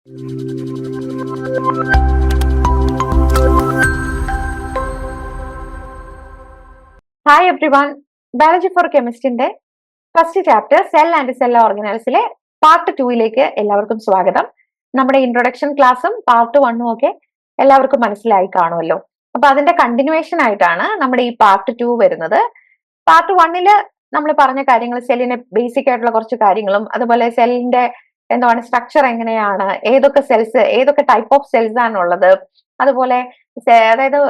Hi everyone biology for കെമിസ്റ്റിന്റെ first chapter cell and cell ഓർഗനൈസിലെ part ടൂയിലേക്ക് എല്ലാവർക്കും സ്വാഗതം. നമ്മുടെ ഇൻട്രൊഡക്ഷൻ ക്ലാസ്സും പാർട്ട് വണ്ണും ഒക്കെ എല്ലാവർക്കും മനസ്സിലായി കാണുമല്ലോ. അപ്പൊ അതിന്റെ കണ്ടിന്യൂവേഷൻ ആയിട്ടാണ് നമ്മുടെ ഈ പാർട്ട് ടു വരുന്നത്. പാർട്ട് വണ്ണിൽ നമ്മൾ പറഞ്ഞ കാര്യങ്ങൾ സെല്ലിന്റെ ബേസിക് ആയിട്ടുള്ള കുറച്ച് കാര്യങ്ങളും അതുപോലെ സെല്ലിന്റെ എന്താണ് സ്ട്രക്ചർ എങ്ങനെയാണ്? ഏതൊക്കെ സെൽസ് ഏതൊക്കെ ടൈപ്പ് ഓഫ് സെൽസ് ആണുള്ളത്? അതുപോലെ അതായത്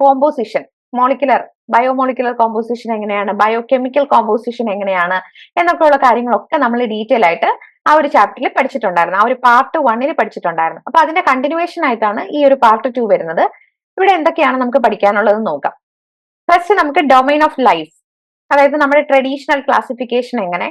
കോമ്പോസിഷൻ മോളിക്കുലർ ബയോമോളിക്കുലർ കോമ്പോസിഷൻ എങ്ങനെയാണ്? ബയോകെമിക്കൽ കോമ്പോസിഷൻ എങ്ങനെയാണ്? എന്നൊക്കെയുള്ള കാര്യങ്ങളൊക്കെ നമ്മൾ ഡീറ്റെയിൽ ആയിട്ട് ആ ഒരു ചാപ്റ്ററിൽ പഠിച്ചിട്ടുണ്ടായിരുന്നു. ആ ഒരു പാർട്ട് വണ്ണിൽ പഠിച്ചിട്ടുണ്ടായിരുന്നു. അപ്പൊ അതിന്റെ കണ്ടിന്യൂവേഷൻ ആയിട്ടാണ് ഈ ഒരു പാർട്ട് ടു വരുന്നത്. ഇവിടെ എന്തൊക്കെയാണ് നമുക്ക് പഠിക്കാനുള്ളത് നോക്കാം. ഫസ്റ്റ് നമുക്ക് ഡൊമൈൻ ഓഫ് ലൈഫ് അതായത് നമ്മുടെ ട്രഡീഷണൽ ക്ലാസിഫിക്കേഷൻ എങ്ങനെ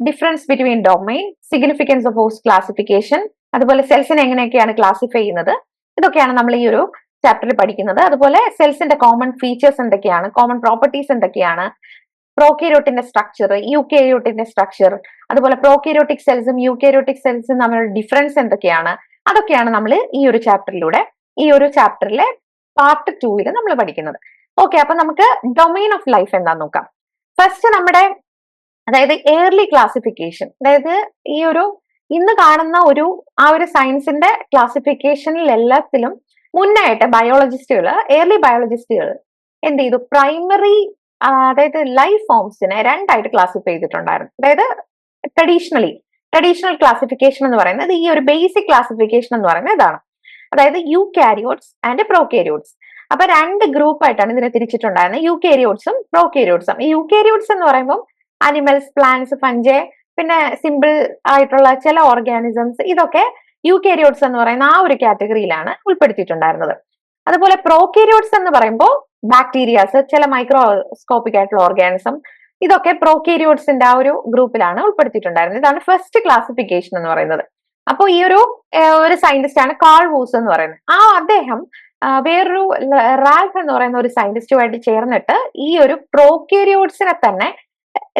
difference between domain significance of host classification അതുപോലെ സെൽസിനെ എങ്ങനെയൊക്കെയാണ് ക്ലാസിഫൈ ചെയ്യുന്നത്? ഇതൊക്കെയാണ് നമ്മൾ ഈ ഒരു ചാപ്റ്ററിൽ പഠിക്കുന്നത്. അതുപോലെ സെൽസിന്റെ കോമൺ ഫീച്ചേഴ്സ് എന്തൊക്കെയാണ്? കോമൺ പ്രോപ്പർട്ടീസ് എന്തൊക്കെയാണ്? പ്രോക്യൂരോട്ടിന്റെ സ്ട്രക്ചർ യൂക്കേരിയോട്ടിന്റെ സ്ട്രക്ചർ അതുപോലെ പ്രോക്യൂരോട്ടിക് സെൽസും യൂക്കേരിയോട്ടിക് സെൽസും തമ്മിലുള്ള ഡിഫറൻസ് എന്തൊക്കെയാണ്? അതൊക്കെയാണ് നമ്മൾ ഈ ഒരു ചാപ്റ്ററിലൂടെ ഈ ഒരു ചാപ്റ്ററിലെ പാർട്ട് ടൂവിൽ നമ്മൾ പഠിക്കുന്നത്. ഓക്കെ അപ്പൊ നമുക്ക് ഡൊമൈൻ ഓഫ് ലൈഫ് എന്താന്ന് നോക്കാം. ഫസ്റ്റ് നമ്മുടെ അതായത് എയർലി ക്ലാസിഫിക്കേഷൻ അതായത് ഈ ഒരു ഇന്ന് കാണുന്ന ഒരു ആ ഒരു സയൻസിന്റെ ക്ലാസിഫിക്കേഷനിൽ എല്ലാത്തിലും മുന്നായിട്ട് ബയോളജിസ്റ്റുകൾ എയർലി ബയോളജിസ്റ്റുകൾ എന്ത് ചെയ്തു? പ്രൈമറി അതായത് ലൈഫ് ഫോംസിനെ രണ്ടായിട്ട് ക്ലാസിഫൈ ചെയ്തിട്ടുണ്ടായിരുന്നു. അതായത് ട്രഡീഷണലി ട്രഡീഷണൽ ക്ലാസിഫിക്കേഷൻ എന്ന് പറയുന്നത് ഈ ഒരു ബേസിക് ക്ലാസിഫിക്കേഷൻ എന്ന് പറയുന്നത് ഇതാണ്. അതായത് യു കാരിയോട്സ് ആൻഡ് പ്രോകാരിയോട്സ് അപ്പൊ രണ്ട് ഗ്രൂപ്പായിട്ടാണ് ഇതിനെ തിരിച്ചിട്ടുണ്ടായിരുന്നത്. യു കാരിയോട്സും പ്രോകാരിയോട്സും ഈ യു കാരിയോട്സ് എന്ന് പറയുമ്പോൾ അനിമൽസ് പ്ലാന്റ്സ് ഫഞ്ചെ പിന്നെ സിമ്പിൾ ആയിട്ടുള്ള ചില ഓർഗാനിസംസ് ഇതൊക്കെ യു കെരിയോട്സ് എന്ന് പറയുന്ന ആ ഒരു കാറ്റഗറിയിലാണ് ഉൾപ്പെടുത്തിയിട്ടുണ്ടായിരുന്നത്. അതുപോലെ പ്രോക്കേരിയോട്സ് എന്ന് പറയുമ്പോൾ ബാക്ടീരിയാസ് ചില മൈക്രോസ്കോപ്പിക് ആയിട്ടുള്ള ഓർഗാനിസം ഇതൊക്കെ പ്രോക്കേരിയോട്സിന്റെ ആ ഒരു ഗ്രൂപ്പിലാണ് ഉൾപ്പെടുത്തിയിട്ടുണ്ടായിരുന്നത്. ഇതാണ് ഫസ്റ്റ് ക്ലാസിഫിക്കേഷൻ എന്ന് പറയുന്നത്. അപ്പോൾ ഈ ഒരു ഒരു സയന്റിസ്റ്റ് ആണ് കാൾ വൂസ് എന്ന് പറയുന്നത്. ആ അദ്ദേഹം വേറൊരു റാൽഫ് എന്ന് പറയുന്ന ഒരു സയന്റിസ്റ്റുമായിട്ട് ചേർന്നിട്ട് ഈ ഒരു പ്രോക്കേരിയോട്സിനെ തന്നെ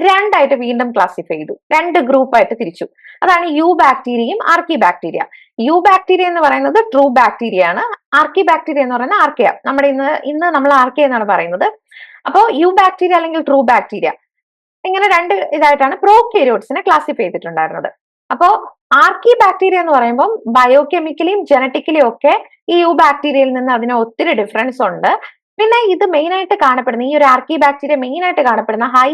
രണ്ടായിട്ട് വീണ്ടും ക്ലാസിഫൈ ചെയ്തു. രണ്ട് ഗ്രൂപ്പായിട്ട് തിരിച്ചു. അതാണ് യു ബാക്ടീരിയയും ആർക്കി ബാക്ടീരിയ യു ബാക്ടീരിയ എന്ന് പറയുന്നത് ട്രൂ ബാക്ടീരിയ ആണ്. ആർക്കി ബാക്ടീരിയ എന്ന് പറയുന്നത് ആർക്കിയ നമ്മുടെ ഇന്ന് ഇന്ന് നമ്മൾ ആർക്കിയ എന്നാണ് പറയുന്നത്. അപ്പോൾ യു ബാക്ടീരിയ അല്ലെങ്കിൽ ട്രൂ ബാക്ടീരിയ ഇങ്ങനെ രണ്ട് ഇതായിട്ടാണ് പ്രോക്യൂരിയോട്സിനെ ക്ലാസിഫൈ ചെയ്തിട്ടുണ്ടായിരുന്നത്. അപ്പോൾ ആർക്കി ബാക്ടീരിയ എന്ന് പറയുമ്പോൾ ബയോകെമിക്കലിയും ജനറ്റിക്കലിയും ഒക്കെ ഈ യു ബാക്ടീരിയയിൽ നിന്ന് അതിന് ഒത്തിരി ഡിഫറൻസ് ഉണ്ട്. പിന്നെ ഇത് മെയിൻ ആയിട്ട് കാണപ്പെടുന്ന ഈ ഒരു ആർക്കി ബാക്ടീരിയ മെയിൻ ആയിട്ട് കാണപ്പെടുന്ന ഹൈ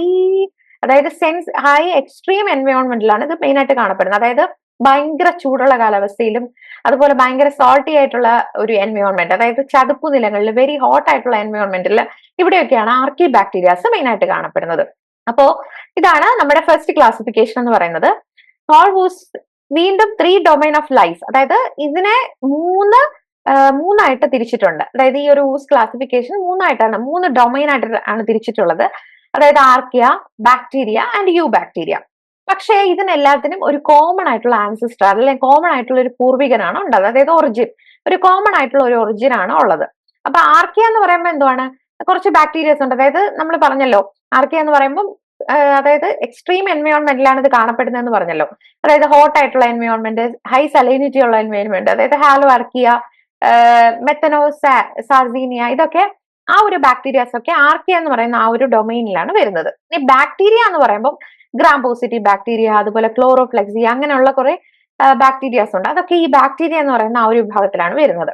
അതായത് സെൻസ് ഹൈ എക്സ്ട്രീം എൻവയോൺമെന്റിലാണ് ഇത് മെയിൻ ആയിട്ട് കാണപ്പെടുന്നത്. അതായത് ഭയങ്കര ചൂടുള്ള കാലാവസ്ഥയിലും അതുപോലെ ഭയങ്കര സോൾട്ടി ആയിട്ടുള്ള ഒരു എൻവയോൺമെന്റ് അതായത് ചതുപ്പ് നിലങ്ങളിൽ വെരി ഹോട്ട് ആയിട്ടുള്ള എൻവയോൺമെന്റിൽ ഇവിടെയൊക്കെയാണ് ആർക്കി ബാക്ടീരിയാസ് മെയിൻ ആയിട്ട് കാണപ്പെടുന്നത്. അപ്പോ ഇതാണ് നമ്മുടെ ഫസ്റ്റ് ക്ലാസിഫിക്കേഷൻ എന്ന് പറയുന്നത്. ഹോൾവൂസ് വീണ്ടും ത്രീ ഡൊമൈൻ ഓഫ് ലൈഫ് അതായത് ഇതിനെ മൂന്ന് മൂന്നായിട്ട് തിരിച്ചിട്ടുണ്ട്. അതായത് ഈ ഒരു ഊസ് ക്ലാസിഫിക്കേഷൻ മൂന്നായിട്ടാണ് മൂന്ന് ഡൊമൈൻ ആയിട്ട് ആണ് തിരിച്ചിട്ടുള്ളത്. അതായത് archaea bacteria and eubacteria പക്ഷേ ഇതിനെല്ലാത്തിനും ഒരു കോമൺ ആയിട്ടുള്ള ആൻസിസ്റ്റർ അല്ലെങ്കിൽ കോമൺ ആയിട്ടുള്ള ഒരു പൂർവികനാണ് ഉണ്ടത് അതായത് ഒറിജിൻ ഒരു കോമൺ ആയിട്ടുള്ള ഒരു ഒറിജിൻ ആണ് ഉള്ളത്. അപ്പൊ ആർക്കിയ എന്ന് പറയുമ്പോൾ എന്തുവാണ്? കുറച്ച് ബാക്ടീരിയസ് ഉണ്ട്. അതായത് നമ്മൾ പറഞ്ഞല്ലോ ആർക്കിയ എന്ന് പറയുമ്പോൾ അതായത് എക്സ്ട്രീം എൻവയോൺമെന്റിലാണ് ഇത് കാണപ്പെടുന്നതെന്ന് പറഞ്ഞല്ലോ. അതായത് ഹോട്ട് ആയിട്ടുള്ള എൻവയോൺമെന്റ് ഹൈ സലൈനിറ്റി ഉള്ള എൻവയോൺമെന്റ് അതായത് ഹാലോ ആർക്കിയ മെത്തനോ സാർസീനിയ ഇതൊക്കെ ആ ഒരു ബാക്ടീരിയാസ് ഒക്കെ ആർക്കിയ എന്ന് പറയുന്ന ആ ഒരു ഡൊമൈനിലാണ് വരുന്നത്. ഈ ബാക്ടീരിയ എന്ന് പറയുമ്പോൾ ഗ്രാം പോസിറ്റീവ് ബാക്ടീരിയ അതുപോലെ ക്ലോറോഫ്ലെക്സി അങ്ങനെയുള്ള കുറെ ബാക്ടീരിയാസ് ഉണ്ട്. അതൊക്കെ ഈ ബാക്ടീരിയ എന്ന് പറയുന്ന ആ ഒരു വിഭാഗത്തിലാണ് വരുന്നത്.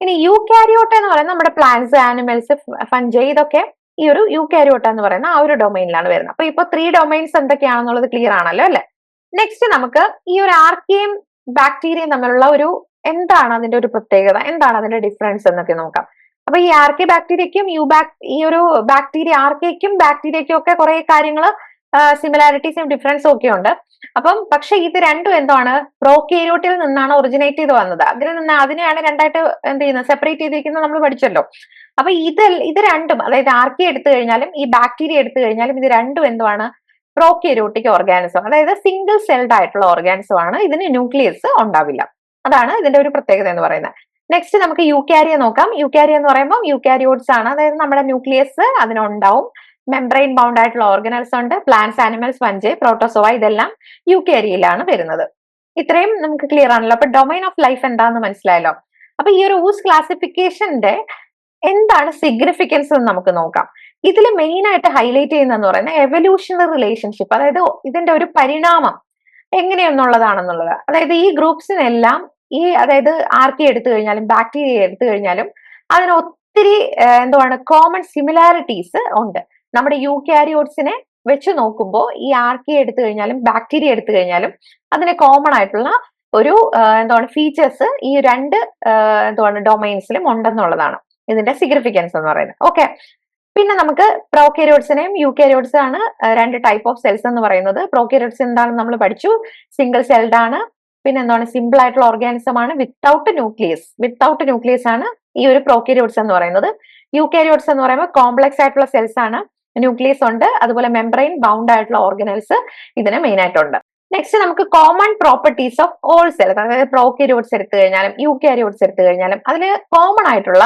ഇനി യു കാരിയോട്ട എന്ന് പറയുന്ന നമ്മുടെ പ്ലാന്റ്സ് ആനിമൽസ് ഫഞ്ചൈ ഇതൊക്കെ ഈ ഒരു യു കാരിയോട്ട എന്ന് പറയുന്ന ആ ഒരു ഡൊമൈനിലാണ് വരുന്നത്. അപ്പൊ ഇപ്പൊ ത്രീ ഡൊമൈൻസ് എന്തൊക്കെയാണെന്നുള്ളത് ക്ലിയർ ആണല്ലോ അല്ലെ? നെക്സ്റ്റ് നമുക്ക് ഈ ഒരു ആർക്കിയും ബാക്ടീരിയയും തമ്മിലുള്ള ഒരു എന്താണ് അതിന്റെ ഒരു പ്രത്യേകത? എന്താണ് അതിന്റെ ഡിഫറൻസ് എന്നൊക്കെ നോക്കാം. അപ്പൊ ഈ ആർക്കെ ബാക്ടീരിയക്കും യു ബാക് ഈ ഒരു ബാക്ടീരിയ ആർക്കേക്കും ബാക്ടീരിയക്കും ഒക്കെ കുറെ കാര്യങ്ങൾ സിമിലാരിറ്റീസും ഡിഫറൻസും ഒക്കെ ഉണ്ട്. അപ്പം പക്ഷെ ഇത് രണ്ടും എന്താണ്? പ്രോക്കേരിയോട്ടിൽ നിന്നാണ് ഒറിജിനേറ്റ് ചെയ്ത് വന്നത്. അതിൽ നിന്ന് അതിനെയാണ് രണ്ടായിട്ട് എന്ത് ചെയ്യുന്നത്? സെപ്പറേറ്റ് ചെയ്തിരിക്കുന്നത് നമ്മൾ പഠിച്ചല്ലോ. അപ്പൊ ഇത് ഇത് രണ്ടും അതായത് ആർക്കി എടുത്തു കഴിഞ്ഞാലും ഈ ബാക്ടീരിയ എടുത്തു കഴിഞ്ഞാലും ഇത് രണ്ടും എന്താണ് പ്രോക്കേരിയോട്ടിക് ഓർഗാനിസം അതായത് സിംഗിൾ സെൽഡ് ആയിട്ടുള്ള ഓർഗാനിസം ആണ്. ഇതിന് ന്യൂക്ലിയസ് ഉണ്ടാവില്ല. അതാണ് ഇതിന്റെ ഒരു പ്രത്യേകത എന്ന് പറയുന്നത്. നെക്സ്റ്റ് നമുക്ക് യുക്കാരിയ നോക്കാം. യുക്കാരിയ എന്ന് പറയുമ്പോൾ യുക്കാരിയോട്സ് ആണ്. അതായത് നമ്മുടെ ന്യൂക്ലിയസ് അതിനുണ്ടാവും. മെംബ്രെയിൻ ബൗണ്ട് ആയിട്ടുള്ള ഓർഗനൽസ് ഉണ്ട്. പ്ലാന്റ്സ് ആനിമൽസ് വഞ്ച് പ്രോട്ടോസോവ ഇതെല്ലാം യുക്കാരിയയിലാണ് വരുന്നത്. ഇത്രയും നമുക്ക് ക്ലിയർ ആണല്ലോ. അപ്പൊ ഡൊമൈൻ ഓഫ് ലൈഫ് എന്താന്ന് മനസ്സിലായല്ലോ? അപ്പൊ ഈ ഒരു ഊസ് ക്ലാസിഫിക്കേഷന്റെ എന്താണ് സിഗ്നിഫിക്കൻസ് എന്ന് നമുക്ക് നോക്കാം. ഇതിൽ മെയിൻ ആയിട്ട് ഹൈലൈറ്റ് ചെയ്യുന്നതെന്ന് പറയുന്നത് എവല്യൂഷണറി റിലേഷൻഷിപ്പ് അതായത് ഇതിന്റെ ഒരു പരിണാമം എങ്ങനെയെന്നുള്ളതാണെന്നുള്ളത്. അതായത് ഈ ഗ്രൂപ്പ്സിനെല്ലാം ഈ അതായത് ആർക്കി എടുത്തു കഴിഞ്ഞാലും ബാക്ടീരിയ എടുത്തു കഴിഞ്ഞാലും അതിന് ഒത്തിരി എന്തുവാണ് കോമൺ സിമിലാരിറ്റീസ് ഉണ്ട്. നമ്മുടെ യു കാരിയോട്സിനെ വെച്ച് നോക്കുമ്പോൾ ഈ ആർക്കി എടുത്തു കഴിഞ്ഞാലും ബാക്ടീരിയ എടുത്തു കഴിഞ്ഞാലും അതിന് കോമൺ ആയിട്ടുള്ള ഒരു എന്താണ് ഫീച്ചേഴ്സ് ഈ രണ്ട് എന്താണ് ഡൊമൈൻസിലും ഉണ്ടെന്നുള്ളതാണ് ഇതിന്റെ സിഗ്നിഫിക്കൻസ് എന്ന് പറയുന്നത്. ഓക്കെ പിന്നെ നമുക്ക് പ്രോക്യാരിയോട്സിനെയും യൂക്യാരിയോട്സ് ആണ് രണ്ട് ടൈപ്പ് ഓഫ് സെൽസ് എന്ന് പറയുന്നത്. പ്രോക്യാരിയോട്സ് എന്താണെന്ന് നമ്മൾ പഠിച്ചു. സിംഗിൾ സെൽഡ് ആണ്. പിന്നെ എന്താണ് സിമ്പിൾ ആയിട്ടുള്ള ഓർഗാനിസം ആണ് വിത്തൗട്ട് ന്യൂക്ലിയസ് വിത്തൗട്ട് ന്യൂക്ലിയസ് ആണ് ഈ ഒരു പ്രോക്യാരിയോട്സ് എന്ന് പറയുന്നത്. യൂക്യാരിയോട്സ് എന്ന് പറയുമ്പോൾ കോംപ്ലക്സ് ആയിട്ടുള്ള സെൽസ് ആണ്. ന്യൂക്ലിയസ് ഉണ്ട്. അതുപോലെ മെംബ്രെയിൻ ബൗണ്ട് ആയിട്ടുള്ള ഓർഗനൽസ് ഇതിന് മെയിൻ ആയിട്ടുണ്ട്. നെക്സ്റ്റ് നമുക്ക് common properties of all cells അതായത് പ്രോക്യാരിയോട്സ് എടുത്തു കഴിഞ്ഞാലും യൂക്യാരിയോട്സ് എടുത്തു കഴിഞ്ഞാലും അതിൽ കോമൺ ആയിട്ടുള്ള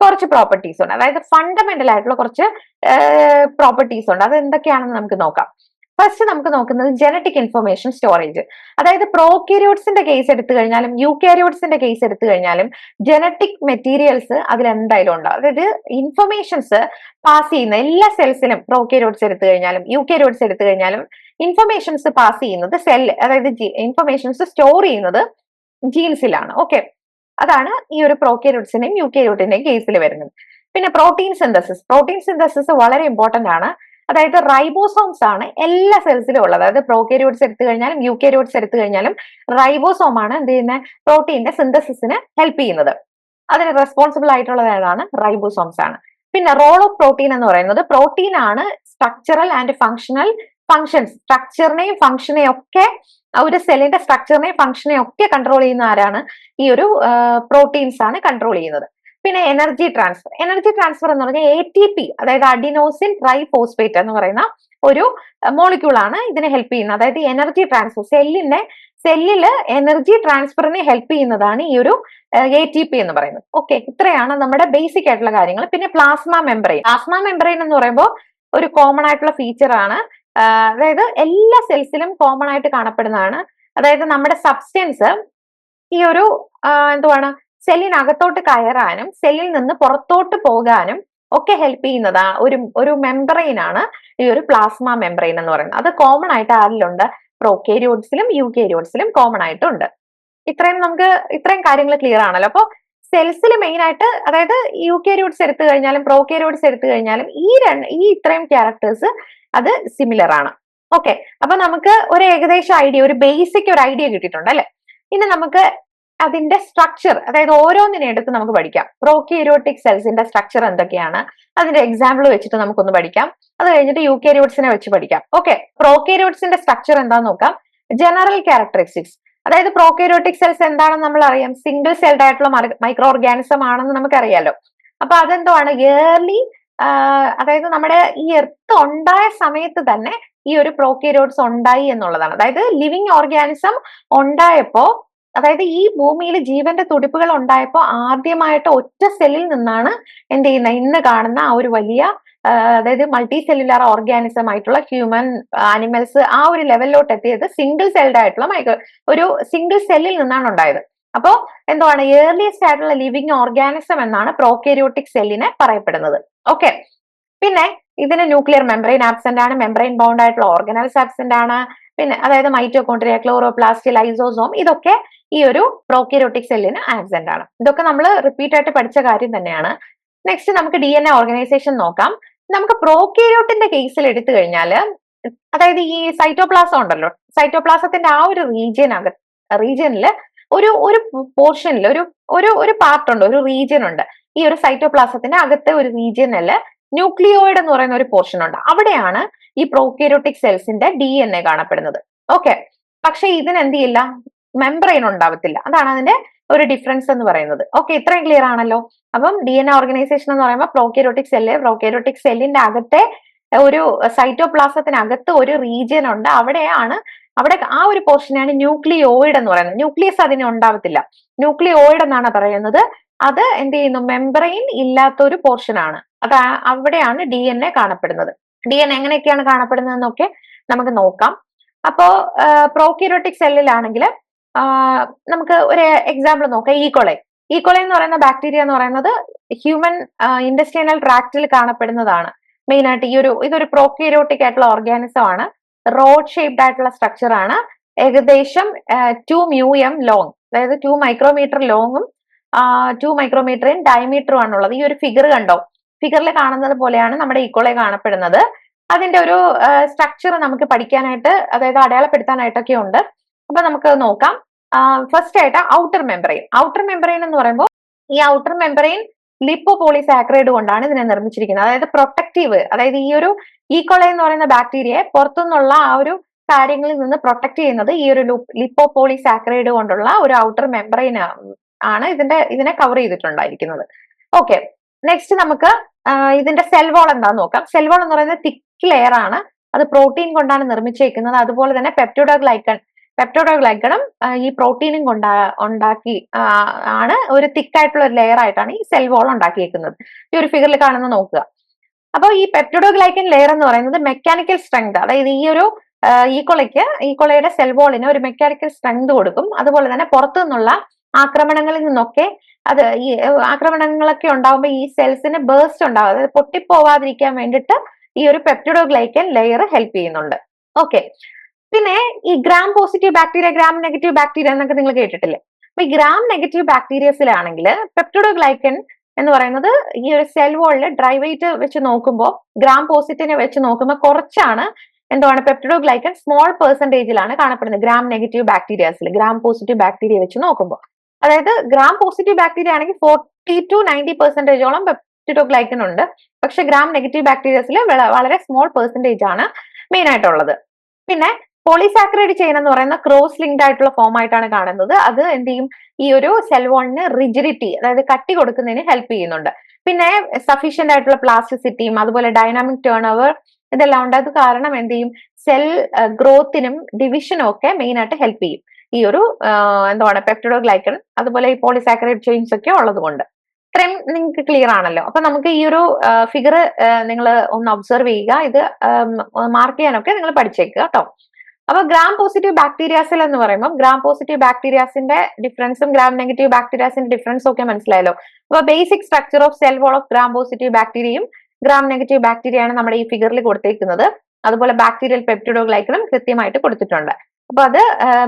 കുറച്ച് പ്രോപ്പർട്ടീസ് ഉണ്ട്. അതായത് ഫണ്ടമെന്റൽ ആയിട്ടുള്ള കുറച്ച് പ്രോപ്പർട്ടീസ് ഉണ്ട്. അത് എന്തൊക്കെയാണെന്ന് നമുക്ക് നോക്കാം. ഫസ്റ്റ് നമുക്ക് നോക്കുന്നത് ജനറ്റിക് ഇൻഫർമേഷൻ സ്റ്റോറേജ് അതായത് പ്രോക്യൂരിയോട്സിന്റെ കേസ് എടുത്തു കഴിഞ്ഞാലും യൂക്യാരിയോട്സിന്റെ കേസ് എടുത്തു കഴിഞ്ഞാലും ജനറ്റിക് മെറ്റീരിയൽസ് അതിൽ എന്തായാലും ഉണ്ടാവും. അതായത് ഇൻഫർമേഷൻസ് പാസ് ചെയ്യുന്ന എല്ലാ സെൽസിലും പ്രോക്യൂരിയോട്സ് എടുത്തു കഴിഞ്ഞാലും യൂക്യാരിയോട്സ് എടുത്തു കഴിഞ്ഞാലും ഇൻഫർമേഷൻസ് പാസ് ചെയ്യുന്നത് സെൽ അതായത് ഇൻഫർമേഷൻസ് സ്റ്റോർ ചെയ്യുന്നത് ജീൻസിലാണ് ഓക്കെ അതാണ് ഈ ഒരു പ്രോക്യാരിയോട്സിന്റെയും യൂക്യാരിയോട്ടിന്റെയും കേസിൽ വരുന്നത്. പിന്നെ പ്രോട്ടീൻ സിന്തസിസ് പ്രോട്ടീൻ സിന്തസിസ് വളരെ ഇമ്പോർട്ടന്റ് ആണ്. അതായത് റൈബോസോംസ് ആണ് എല്ലാ സെൽസിലും ഉള്ളത്. അതായത് പ്രോകേരിയോട്സ് എടുത്തു കഴിഞ്ഞാലും യൂക്യാരിയോട്സ് എടുത്തു കഴിഞ്ഞാലും റൈബോസോം ആണ് എന്ത് ചെയ്യുന്നത് പ്രോട്ടീന്റെ സിന്തസിസിന് ഹെൽപ്പ് ചെയ്യുന്നത്. അതിന് റെസ്പോൺസിബിൾ ആയിട്ടുള്ളത് ഏതാണ്? റൈബോസോംസ് ആണ്. പിന്നെ റോൾ ഓഫ് പ്രോട്ടീൻ എന്ന് പറയുന്നത് പ്രോട്ടീൻ ആണ് സ്ട്രക്ചറൽ ആൻഡ് ഫങ്ഷണൽ ഫങ്ഷൻസ് സ്ട്രക്ചറിനെയും ഫങ്ഷനെയും ഒക്കെ ഒരു സെല്ലിന്റെ സ്ട്രക്ചറിനെയും ഫങ്ഷനെയും ഒക്കെ കൺട്രോൾ ചെയ്യുന്ന ആരാണ്? ഈ ഒരു പ്രോട്ടീൻസ് ആണ് കൺട്രോൾ ചെയ്യുന്നത്. പിന്നെ എനർജി ട്രാൻസ്ഫർ എനർജി ട്രാൻസ്ഫർ എന്ന് പറഞ്ഞാൽ എ ടി പി അതായത് അഡിനോസിൻ ട്രൈഫോസ്ഫേറ്റ് എന്ന് പറയുന്ന ഒരു മോളിക്യൂൾ ആണ് ഇതിനെ ഹെൽപ്പ് ചെയ്യുന്നത്. അതായത് എനർജി ട്രാൻസ്ഫർ സെല്ലിനെ സെല്ലിൽ എനർജി ട്രാൻസ്ഫറിനെ ഹെൽപ്പ് ചെയ്യുന്നതാണ് ഈ ഒരു എ ടി പി എന്ന് പറയുന്നത്. ഓക്കെ ഇത്രയാണ് നമ്മുടെ ബേസിക് ആയിട്ടുള്ള കാര്യങ്ങൾ. പിന്നെ പ്ലാസ്മ മെമ്പറൈൻ പ്ലാസ്മ മെമ്പറൈൻ എന്ന് പറയുമ്പോൾ ഒരു കോമൺ ആയിട്ടുള്ള ഫീച്ചർ ആണ്. അതായത് എല്ലാ സെൽസിലും കോമൺ ആയിട്ട് കാണപ്പെടുന്നതാണ്. അതായത് നമ്മുടെ സബ്സ്റ്റൻസ് ഈ ഒരു എന്തുവാണ്? സെല്ലിനകത്തോട്ട് കയറാനും സെല്ലിൽ നിന്ന് പുറത്തോട്ട് പോകാനും ഒക്കെ ഹെൽപ്പ് ചെയ്യുന്നതാ. ഒരു ഒരു മെംബ്രെയിൻ ആണ് ഈ ഒരു പ്ലാസ്മ മെംബ്രെയിൻ എന്ന് പറയുന്നത്. അത് കോമൺ ആയിട്ട് ആരിലുണ്ട്? പ്രോക്കേരിയോട്സിലും യൂക്കേരിയോട്സിലും കോമൺ ആയിട്ടുണ്ട്. ഇത്രയും നമുക്ക് ഇത്രയും കാര്യങ്ങൾ ക്ലിയർ ആണല്ലോ. അപ്പോൾ സെൽസിൽ മെയിൻ ആയിട്ട് അതായത് യു യൂക്കേരിയോട്സ് എടുത്തു കഴിഞ്ഞാലും പ്രോക്കേരിയോട്സ് എടുത്തു കഴിഞ്ഞാലും ഈ രണ്ട് ഈ ഇത്രയും ക്യാരക്ടേഴ്സ് അത് സിമിലർ ആണ്. ഓക്കെ അപ്പൊ നമുക്ക് ഒരു ഏകദേശം ഐഡിയ ഒരു ബേസിക് ഒരു ഐഡിയ കിട്ടിയിട്ടുണ്ട് അല്ലെ? ഇനി നമുക്ക് അതിന്റെ സ്ട്രക്ചർ അതായത് ഓരോന്നിനെ എടുത്ത് നമുക്ക് പഠിക്കാം. പ്രോക്യാരിയോട്ടിക് സെൽസിന്റെ സ്ട്രക്ചർ എന്തൊക്കെയാണ്? അതിന്റെ എക്സാമ്പിൾ വെച്ചിട്ട് നമുക്കൊന്ന് പഠിക്കാം. അത് കഴിഞ്ഞിട്ട് യു യൂക്കാരിയോട്സിനെ വെച്ച് പഠിക്കാം. ഓക്കെ പ്രോക്യാരിയോട്സിന്റെ സ്ട്രക്ചർ എന്താന്ന് നോക്കാം. ജനറൽ ക്യാരക്ടറിസ്റ്റിക്സ് അതായത് പ്രോക്യാരിയോട്ടിക് സെൽസ് എന്താണെന്ന് നമ്മൾ അറിയാം. സിംഗിൾ സെൽഡ് ആയിട്ടുള്ള മൈക്രോ ഓർഗാനിസം ആണെന്ന് നമുക്കറിയാലോ. അപ്പൊ അതെന്താണ് ഇയർലി അതായത് നമ്മുടെ ഈ എർത്ത് ഉണ്ടായ സമയത്ത് തന്നെ ഈ ഒരു പ്രോക്യാരിയോട്സ് ഉണ്ടായി എന്നുള്ളതാണ്. അതായത് ലിവിങ് ഓർഗാനിസം ഉണ്ടായപ്പോ അതായത് ഈ ഭൂമിയിൽ ജീവന്റെ തുടിപ്പുകൾ ഉണ്ടായപ്പോൾ ആദ്യമായിട്ട് ഒറ്റ സെല്ലിൽ നിന്നാണ് എന്ത് ചെയ്യുന്ന? ഇന്ന് കാണുന്ന ആ ഒരു വലിയ അതായത് മൾട്ടി സെല്ലുലാർ ഓർഗാനിസം ആയിട്ടുള്ള ഹ്യൂമൻ ആനിമൽസ് ആ ഒരു ലെവലിലോട്ട് എത്തിയത് സിംഗിൾ സെൽഡ് ആയിട്ടുള്ള മൈക്രോ ഒരു സിംഗിൾ സെല്ലിൽ നിന്നാണ് ഉണ്ടായത്. അപ്പോൾ എന്താണ് ഏർലിയസ്റ്റ് ആയിട്ടുള്ള ലിവിങ് ഓർഗാനിസം എന്നാണ് പ്രോക്കേരിയോട്ടിക് സെല്ലിനെ പറയപ്പെടുന്നത്. ഓക്കെ പിന്നെ ഇതിന് ന്യൂക്ലിയർ മെംബ്രെയിൻ ആബ്സെന്റ് ആണ് മെംബ്രെയിൻ ബൗണ്ട് ആയിട്ടുള്ള ഓർഗനൽസ് ആബ്സെന്റ് ആണ്. പിന്നെ അതായത് മൈറ്റോകോണ്ട്രിയ ക്ലോറോപ്ലാസ്റ്റി ലൈസോസോം ഇതൊക്കെ ഈ ഒരു പ്രോക്യൂരോട്ടിക് സെല്ലിന് ആബ്സെന്റ് ആണ്. ഇതൊക്കെ നമ്മൾ റിപ്പീറ്റ് ആയിട്ട് പഠിച്ച കാര്യം തന്നെയാണ്. നെക്സ്റ്റ് നമുക്ക് ഡി എൻ എ ഓർഗനൈസേഷൻ നോക്കാം. നമുക്ക് പ്രോക്യൂരോട്ടിന്റെ കേസിൽ എടുത്തു കഴിഞ്ഞാൽ അതായത് ഈ സൈറ്റോപ്ലാസം ഉണ്ടല്ലോ സൈറ്റോപ്ലാസത്തിന്റെ ആ ഒരു റീജിയൻ അകത്ത് റീജിയനിൽ ഒരു ഒരു പോർഷനിൽ ഒരു ഒരു ഒരു പാർട്ട് ഉണ്ട് ഒരു റീജിയൻ ഉണ്ട്. ഈ ഒരു സൈറ്റോപ്ലാസത്തിന്റെ അകത്തെ ഒരു റീജിയനിൽ ന്യൂക്ലിയോയിഡ് എന്ന് പറയുന്ന ഒരു പോർഷൻ ഉണ്ട്. അവിടെയാണ് ഈ പ്രോക്യൂരോട്ടിക് സെൽസിന്റെ ഡി എൻ എ കാണപ്പെടുന്നത്. ഓക്കെ പക്ഷെ ഇതിനെന്ത് ചെയ്യില്ല? മെംബ്രെയിൻ ഉണ്ടാവത്തില്ല. അതാണ് അതിന്റെ ഒരു ഡിഫറൻസ് എന്ന് പറയുന്നത്. ഓക്കെ ഇത്രയും ക്ലിയർ ആണല്ലോ? അപ്പം ഡി എൻ ഓർഗനൈസേഷൻ എന്ന് പറയുമ്പോൾ പ്രോക്കേരോട്ടിക് സെല്ല് പ്രോക്കേരോട്ടിക് സെല്ലിന്റെ അകത്തെ ഒരു സൈറ്റോപ്ലാസത്തിനകത്ത് ഒരു റീജിയൻ ഉണ്ട്. അവിടെയാണ് അവിടെ ആ ഒരു പോർഷനാണ് ന്യൂക്ലിയോയിഡ് എന്ന് പറയുന്നത്. ന്യൂക്ലിയസ് അതിന് ഉണ്ടാവത്തില്ല. ന്യൂക്ലിയോയിഡ് എന്നാണ് പറയുന്നത്. അത് എന്ത് ചെയ്യുന്നു? മെംബ്രെയിൻ ഇല്ലാത്ത ഒരു പോർഷൻ ആണ്. അത് അവിടെയാണ് ഡി എൻ എ കാണപ്പെടുന്നത്. ഡി എൻ എങ്ങനെയൊക്കെയാണ് കാണപ്പെടുന്നതെന്നൊക്കെ നമുക്ക് നോക്കാം. അപ്പോ പ്രോക്യൂരോട്ടിക് സെല്ലിലാണെങ്കിൽ നമുക്ക് ഒരു എക്സാമ്പിൾ നോക്കാം. ഈക്കോളെ ഈക്കോളെ എന്ന് പറയുന്ന ബാക്ടീരിയ എന്ന് പറയുന്നത് ഹ്യൂമൻ ഇൻഡസ്ട്രിയൽ ട്രാക്റ്റിൽ കാണപ്പെടുന്നതാണ്. മെയിൻ ആയിട്ട് ഈ ഒരു ഇതൊരു പ്രോക്യൂരോട്ടിക് ആയിട്ടുള്ള ഓർഗാനിസം ആണ്. റോഡ് ഷേപ്ഡ് ആയിട്ടുള്ള സ്ട്രക്ചർ ആണ്. ഏകദേശം ടു മ്യൂ എം ലോങ് അതായത് ടു മൈക്രോമീറ്റർ ലോങ്ങും ടു മൈക്രോമീറ്റർ ഇൻ ഡയമീറ്ററും ആണുള്ളത്. ഈ ഒരു ഫിഗർ കണ്ടോ? ഫിഗറിൽ കാണുന്നത് പോലെയാണ് നമ്മുടെ ഈക്കോളെ കാണപ്പെടുന്നത്. അതിന്റെ ഒരു സ്ട്രക്ചർ നമുക്ക് പഠിക്കാനായിട്ട് അതായത് അടയാളപ്പെടുത്താനായിട്ടൊക്കെ ഉണ്ട്. അപ്പൊ നമുക്ക് നോക്കാം. ഫസ്റ്റ് ആയിട്ട് ഔട്ടർ മെമ്പറൈൻ ഔട്ടർ മെമ്പറൈൻ എന്ന് പറയുമ്പോൾ ഈ ഔട്ടർ മെമ്പറൈൻ ലിപ്പോ പോളിസാക്രൈഡ് കൊണ്ടാണ് ഇതിനെ നിർമ്മിച്ചിരിക്കുന്നത്. അതായത് പ്രൊട്ടക്റ്റീവ് അതായത് ഈ ഒരു ഈക്കോളെ എന്ന് പറയുന്ന ബാക്ടീരിയയെ പുറത്തുനിന്നുള്ള ആ ഒരു കാര്യങ്ങളിൽ നിന്ന് പ്രൊട്ടക്ട് ചെയ്യുന്നത് ഈ ഒരു ലിപ്പോ പോളിസാക്രൈഡ് കൊണ്ടുള്ള ഒരു ഔട്ടർ മെമ്പറൈൻ ആണ് ഇതിന്റെ ഇതിനെ കവർ ചെയ്തിട്ടുണ്ടായിരിക്കുന്നത്. ഓക്കെ നെക്സ്റ്റ് നമുക്ക് ഇതിന്റെ സെൽവോൾ എന്താന്ന് നോക്കാം. സെൽവോൾ എന്ന് പറയുന്നത് തിക്ക് ലെയർ ആണ്. അത് പ്രോട്ടീൻ കൊണ്ടാണ് നിർമ്മിച്ചേക്കുന്നത്. അതുപോലെ തന്നെ പെപ്റ്റോഡോഗ്ലൈക്കൺ പെപ്റ്റോഡോഗ്ലൈക്കണും ഈ പ്രോട്ടീനും കൊണ്ടാ ഉണ്ടാക്കി ആണ് ഒരു തിക്കായിട്ടുള്ള ഒരു ലെയർ ആയിട്ടാണ് ഈ സെൽ വോൾ ഉണ്ടാക്കിയേക്കുന്നത്. ഈ ഒരു ഫിഗറിൽ കാണുന്ന നോക്കുക. അപ്പോൾ ഈ പെപ്റ്റോഡോഗ്ലൈക്കൻ ലെയർ എന്ന് പറയുന്നത് മെക്കാനിക്കൽ സ്ട്രെങ്ത് അതായത് ഈ ഒരു ഈക്കൊളയ്ക്ക് ഈക്കൊളയുടെ സെൽ വോളിന് ഒരു മെക്കാനിക്കൽ സ്ട്രെങ്ത് കൊടുക്കും. അതുപോലെ തന്നെ പുറത്തു നിന്നുള്ള ആക്രമണങ്ങളിൽ നിന്നൊക്കെ അത് ഈ ആക്രമണങ്ങളൊക്കെ ഉണ്ടാകുമ്പോൾ ഈ സെൽസിന് ബേസ്റ്റ് ഉണ്ടാവും. അതായത് പൊട്ടിപ്പോവാതിരിക്കാൻ വേണ്ടിയിട്ട് ഈ ഒരു പെപ്റ്റോഡോഗ്ലൈക്കൻ ലെയർ ഹെൽപ്പ് ചെയ്യുന്നുണ്ട്. ഓക്കെ പിന്നെ ഈ gram positive bacteria gram negative bacteria എന്നൊക്കെ നിങ്ങൾ കേട്ടിട്ടില്ലേ? അപ്പൊ ഈ ഗ്രാം നെഗറ്റീവ് ബാക്ടീരിയസിലാണെങ്കിൽ പെപ്റ്റിഡോഗ്ലൈക്കൻ എന്ന് പറയുന്നത് ഈ ഒരു സെൽ വോളിൽ ഡ്രൈ വെയിറ്റ് വെച്ച് നോക്കുമ്പോൾ ഗ്രാം പോസിറ്റീവിനെ വെച്ച് നോക്കുമ്പോൾ കുറച്ചാണ് എന്താണ് പെപ്റ്റിഡോഗ്ലൈക്കൻ സ്മോൾ പെർസെന്റേജിലാണ് കാണപ്പെടുന്നത് ഗ്രാം നെഗറ്റീവ് ബാക്ടീരിയാസിൽ ഗ്രാം പോസിറ്റീവ് ബാക്ടീരിയ വെച്ച് നോക്കുമ്പോൾ അതായത് ഗ്രാം പോസിറ്റീവ് ബാക്ടീരിയ ആണെങ്കിൽ ഫോർട്ടി ടു നയന്റി പെർസെന്റേജോളം പെപ്റ്റിഡോഗ്ലൈക്കൻ ഉണ്ട്. പക്ഷെ ഗ്രാം നെഗറ്റീവ് ബാക്ടീരിയസിൽ വളരെ സ്മോൾ പെർസെന്റേജ് ആണ് മെയിൻ ആയിട്ടുള്ളത്. പിന്നെ പോളിസാക്രൈഡ് ചെയിൻ എന്ന് പറയുന്ന ക്രോസ് ലിങ്ക്ഡ് ആയിട്ടുള്ള ഫോം ആയിട്ടാണ് കാണുന്നത്. അത് എന്ത് ചെയ്യും? ഈ ഒരു സെൽവോണിന് റിജിഡിറ്റി അതായത് കട്ടി കൊടുക്കുന്നതിന് ഹെൽപ്പ് ചെയ്യുന്നുണ്ട്. പിന്നെ സഫീഷ്യന്റ് ആയിട്ടുള്ള പ്ലാസ്റ്റിസിറ്റിയും അതുപോലെ ഡൈനാമിക് ടേൺ ഓവർ ഇതെല്ലാം ഉണ്ട്. അത് കാരണം എന്ത് ചെയ്യും? സെൽ ഗ്രോത്തിനും ഡിവിഷനും ഒക്കെ മെയിൻ ആയിട്ട് ഹെൽപ്പ് ചെയ്യും. ഈ ഒരു എന്താണ് പെപ്റ്റിഡോഗ്ലൈക്കൺ അതുപോലെ ഈ പോളിസാക്രൈഡ് ചെയിൻസ് ഒക്കെ ഉള്ളത് കൊണ്ട്. ഇത്രയും നിങ്ങൾക്ക് ക്ലിയർ ആണല്ലോ. അപ്പൊ നമുക്ക് ഈ ഒരു ഫിഗർ നിങ്ങൾ ഒന്ന് ഒബ്സർവ് ചെയ്യുക. ഇത് മാർക്ക് ചെയ്യാനൊക്കെ നിങ്ങൾ പഠിച്ചേക്കുക കേട്ടോ. അപ്പൊ ഗ്രാം പോസിറ്റീവ് ബാക്ടീരിയാസിൽ എന്ന് പറയുമ്പോൾ ഗ്രാം പോസിറ്റീവ് ബാക്ടീരിയാസിന്റെ ഡിഫറൻസും ഗ്രാം നെഗറ്റീവ് ബാക്ടീരിയാസിന്റെ ഡിഫറൻസും ഒക്കെ മനസ്സിലായല്ലോ. അപ്പൊ basic structure of cell wall of gram positive ബാക്ടീരിയയും gram negative ബാക്ടീരിയയാണ് നമ്മുടെ ഈ ഫിഗറിൽ കൊടുത്തേക്കുന്നത്. അതുപോലെ ബാക്ടീരിയൽ പെപ്റ്റിഡോഗ്ലൈക്കണും കൃത്യമായിട്ട് കൊടുത്തിട്ടുണ്ട്. അപ്പൊ അത്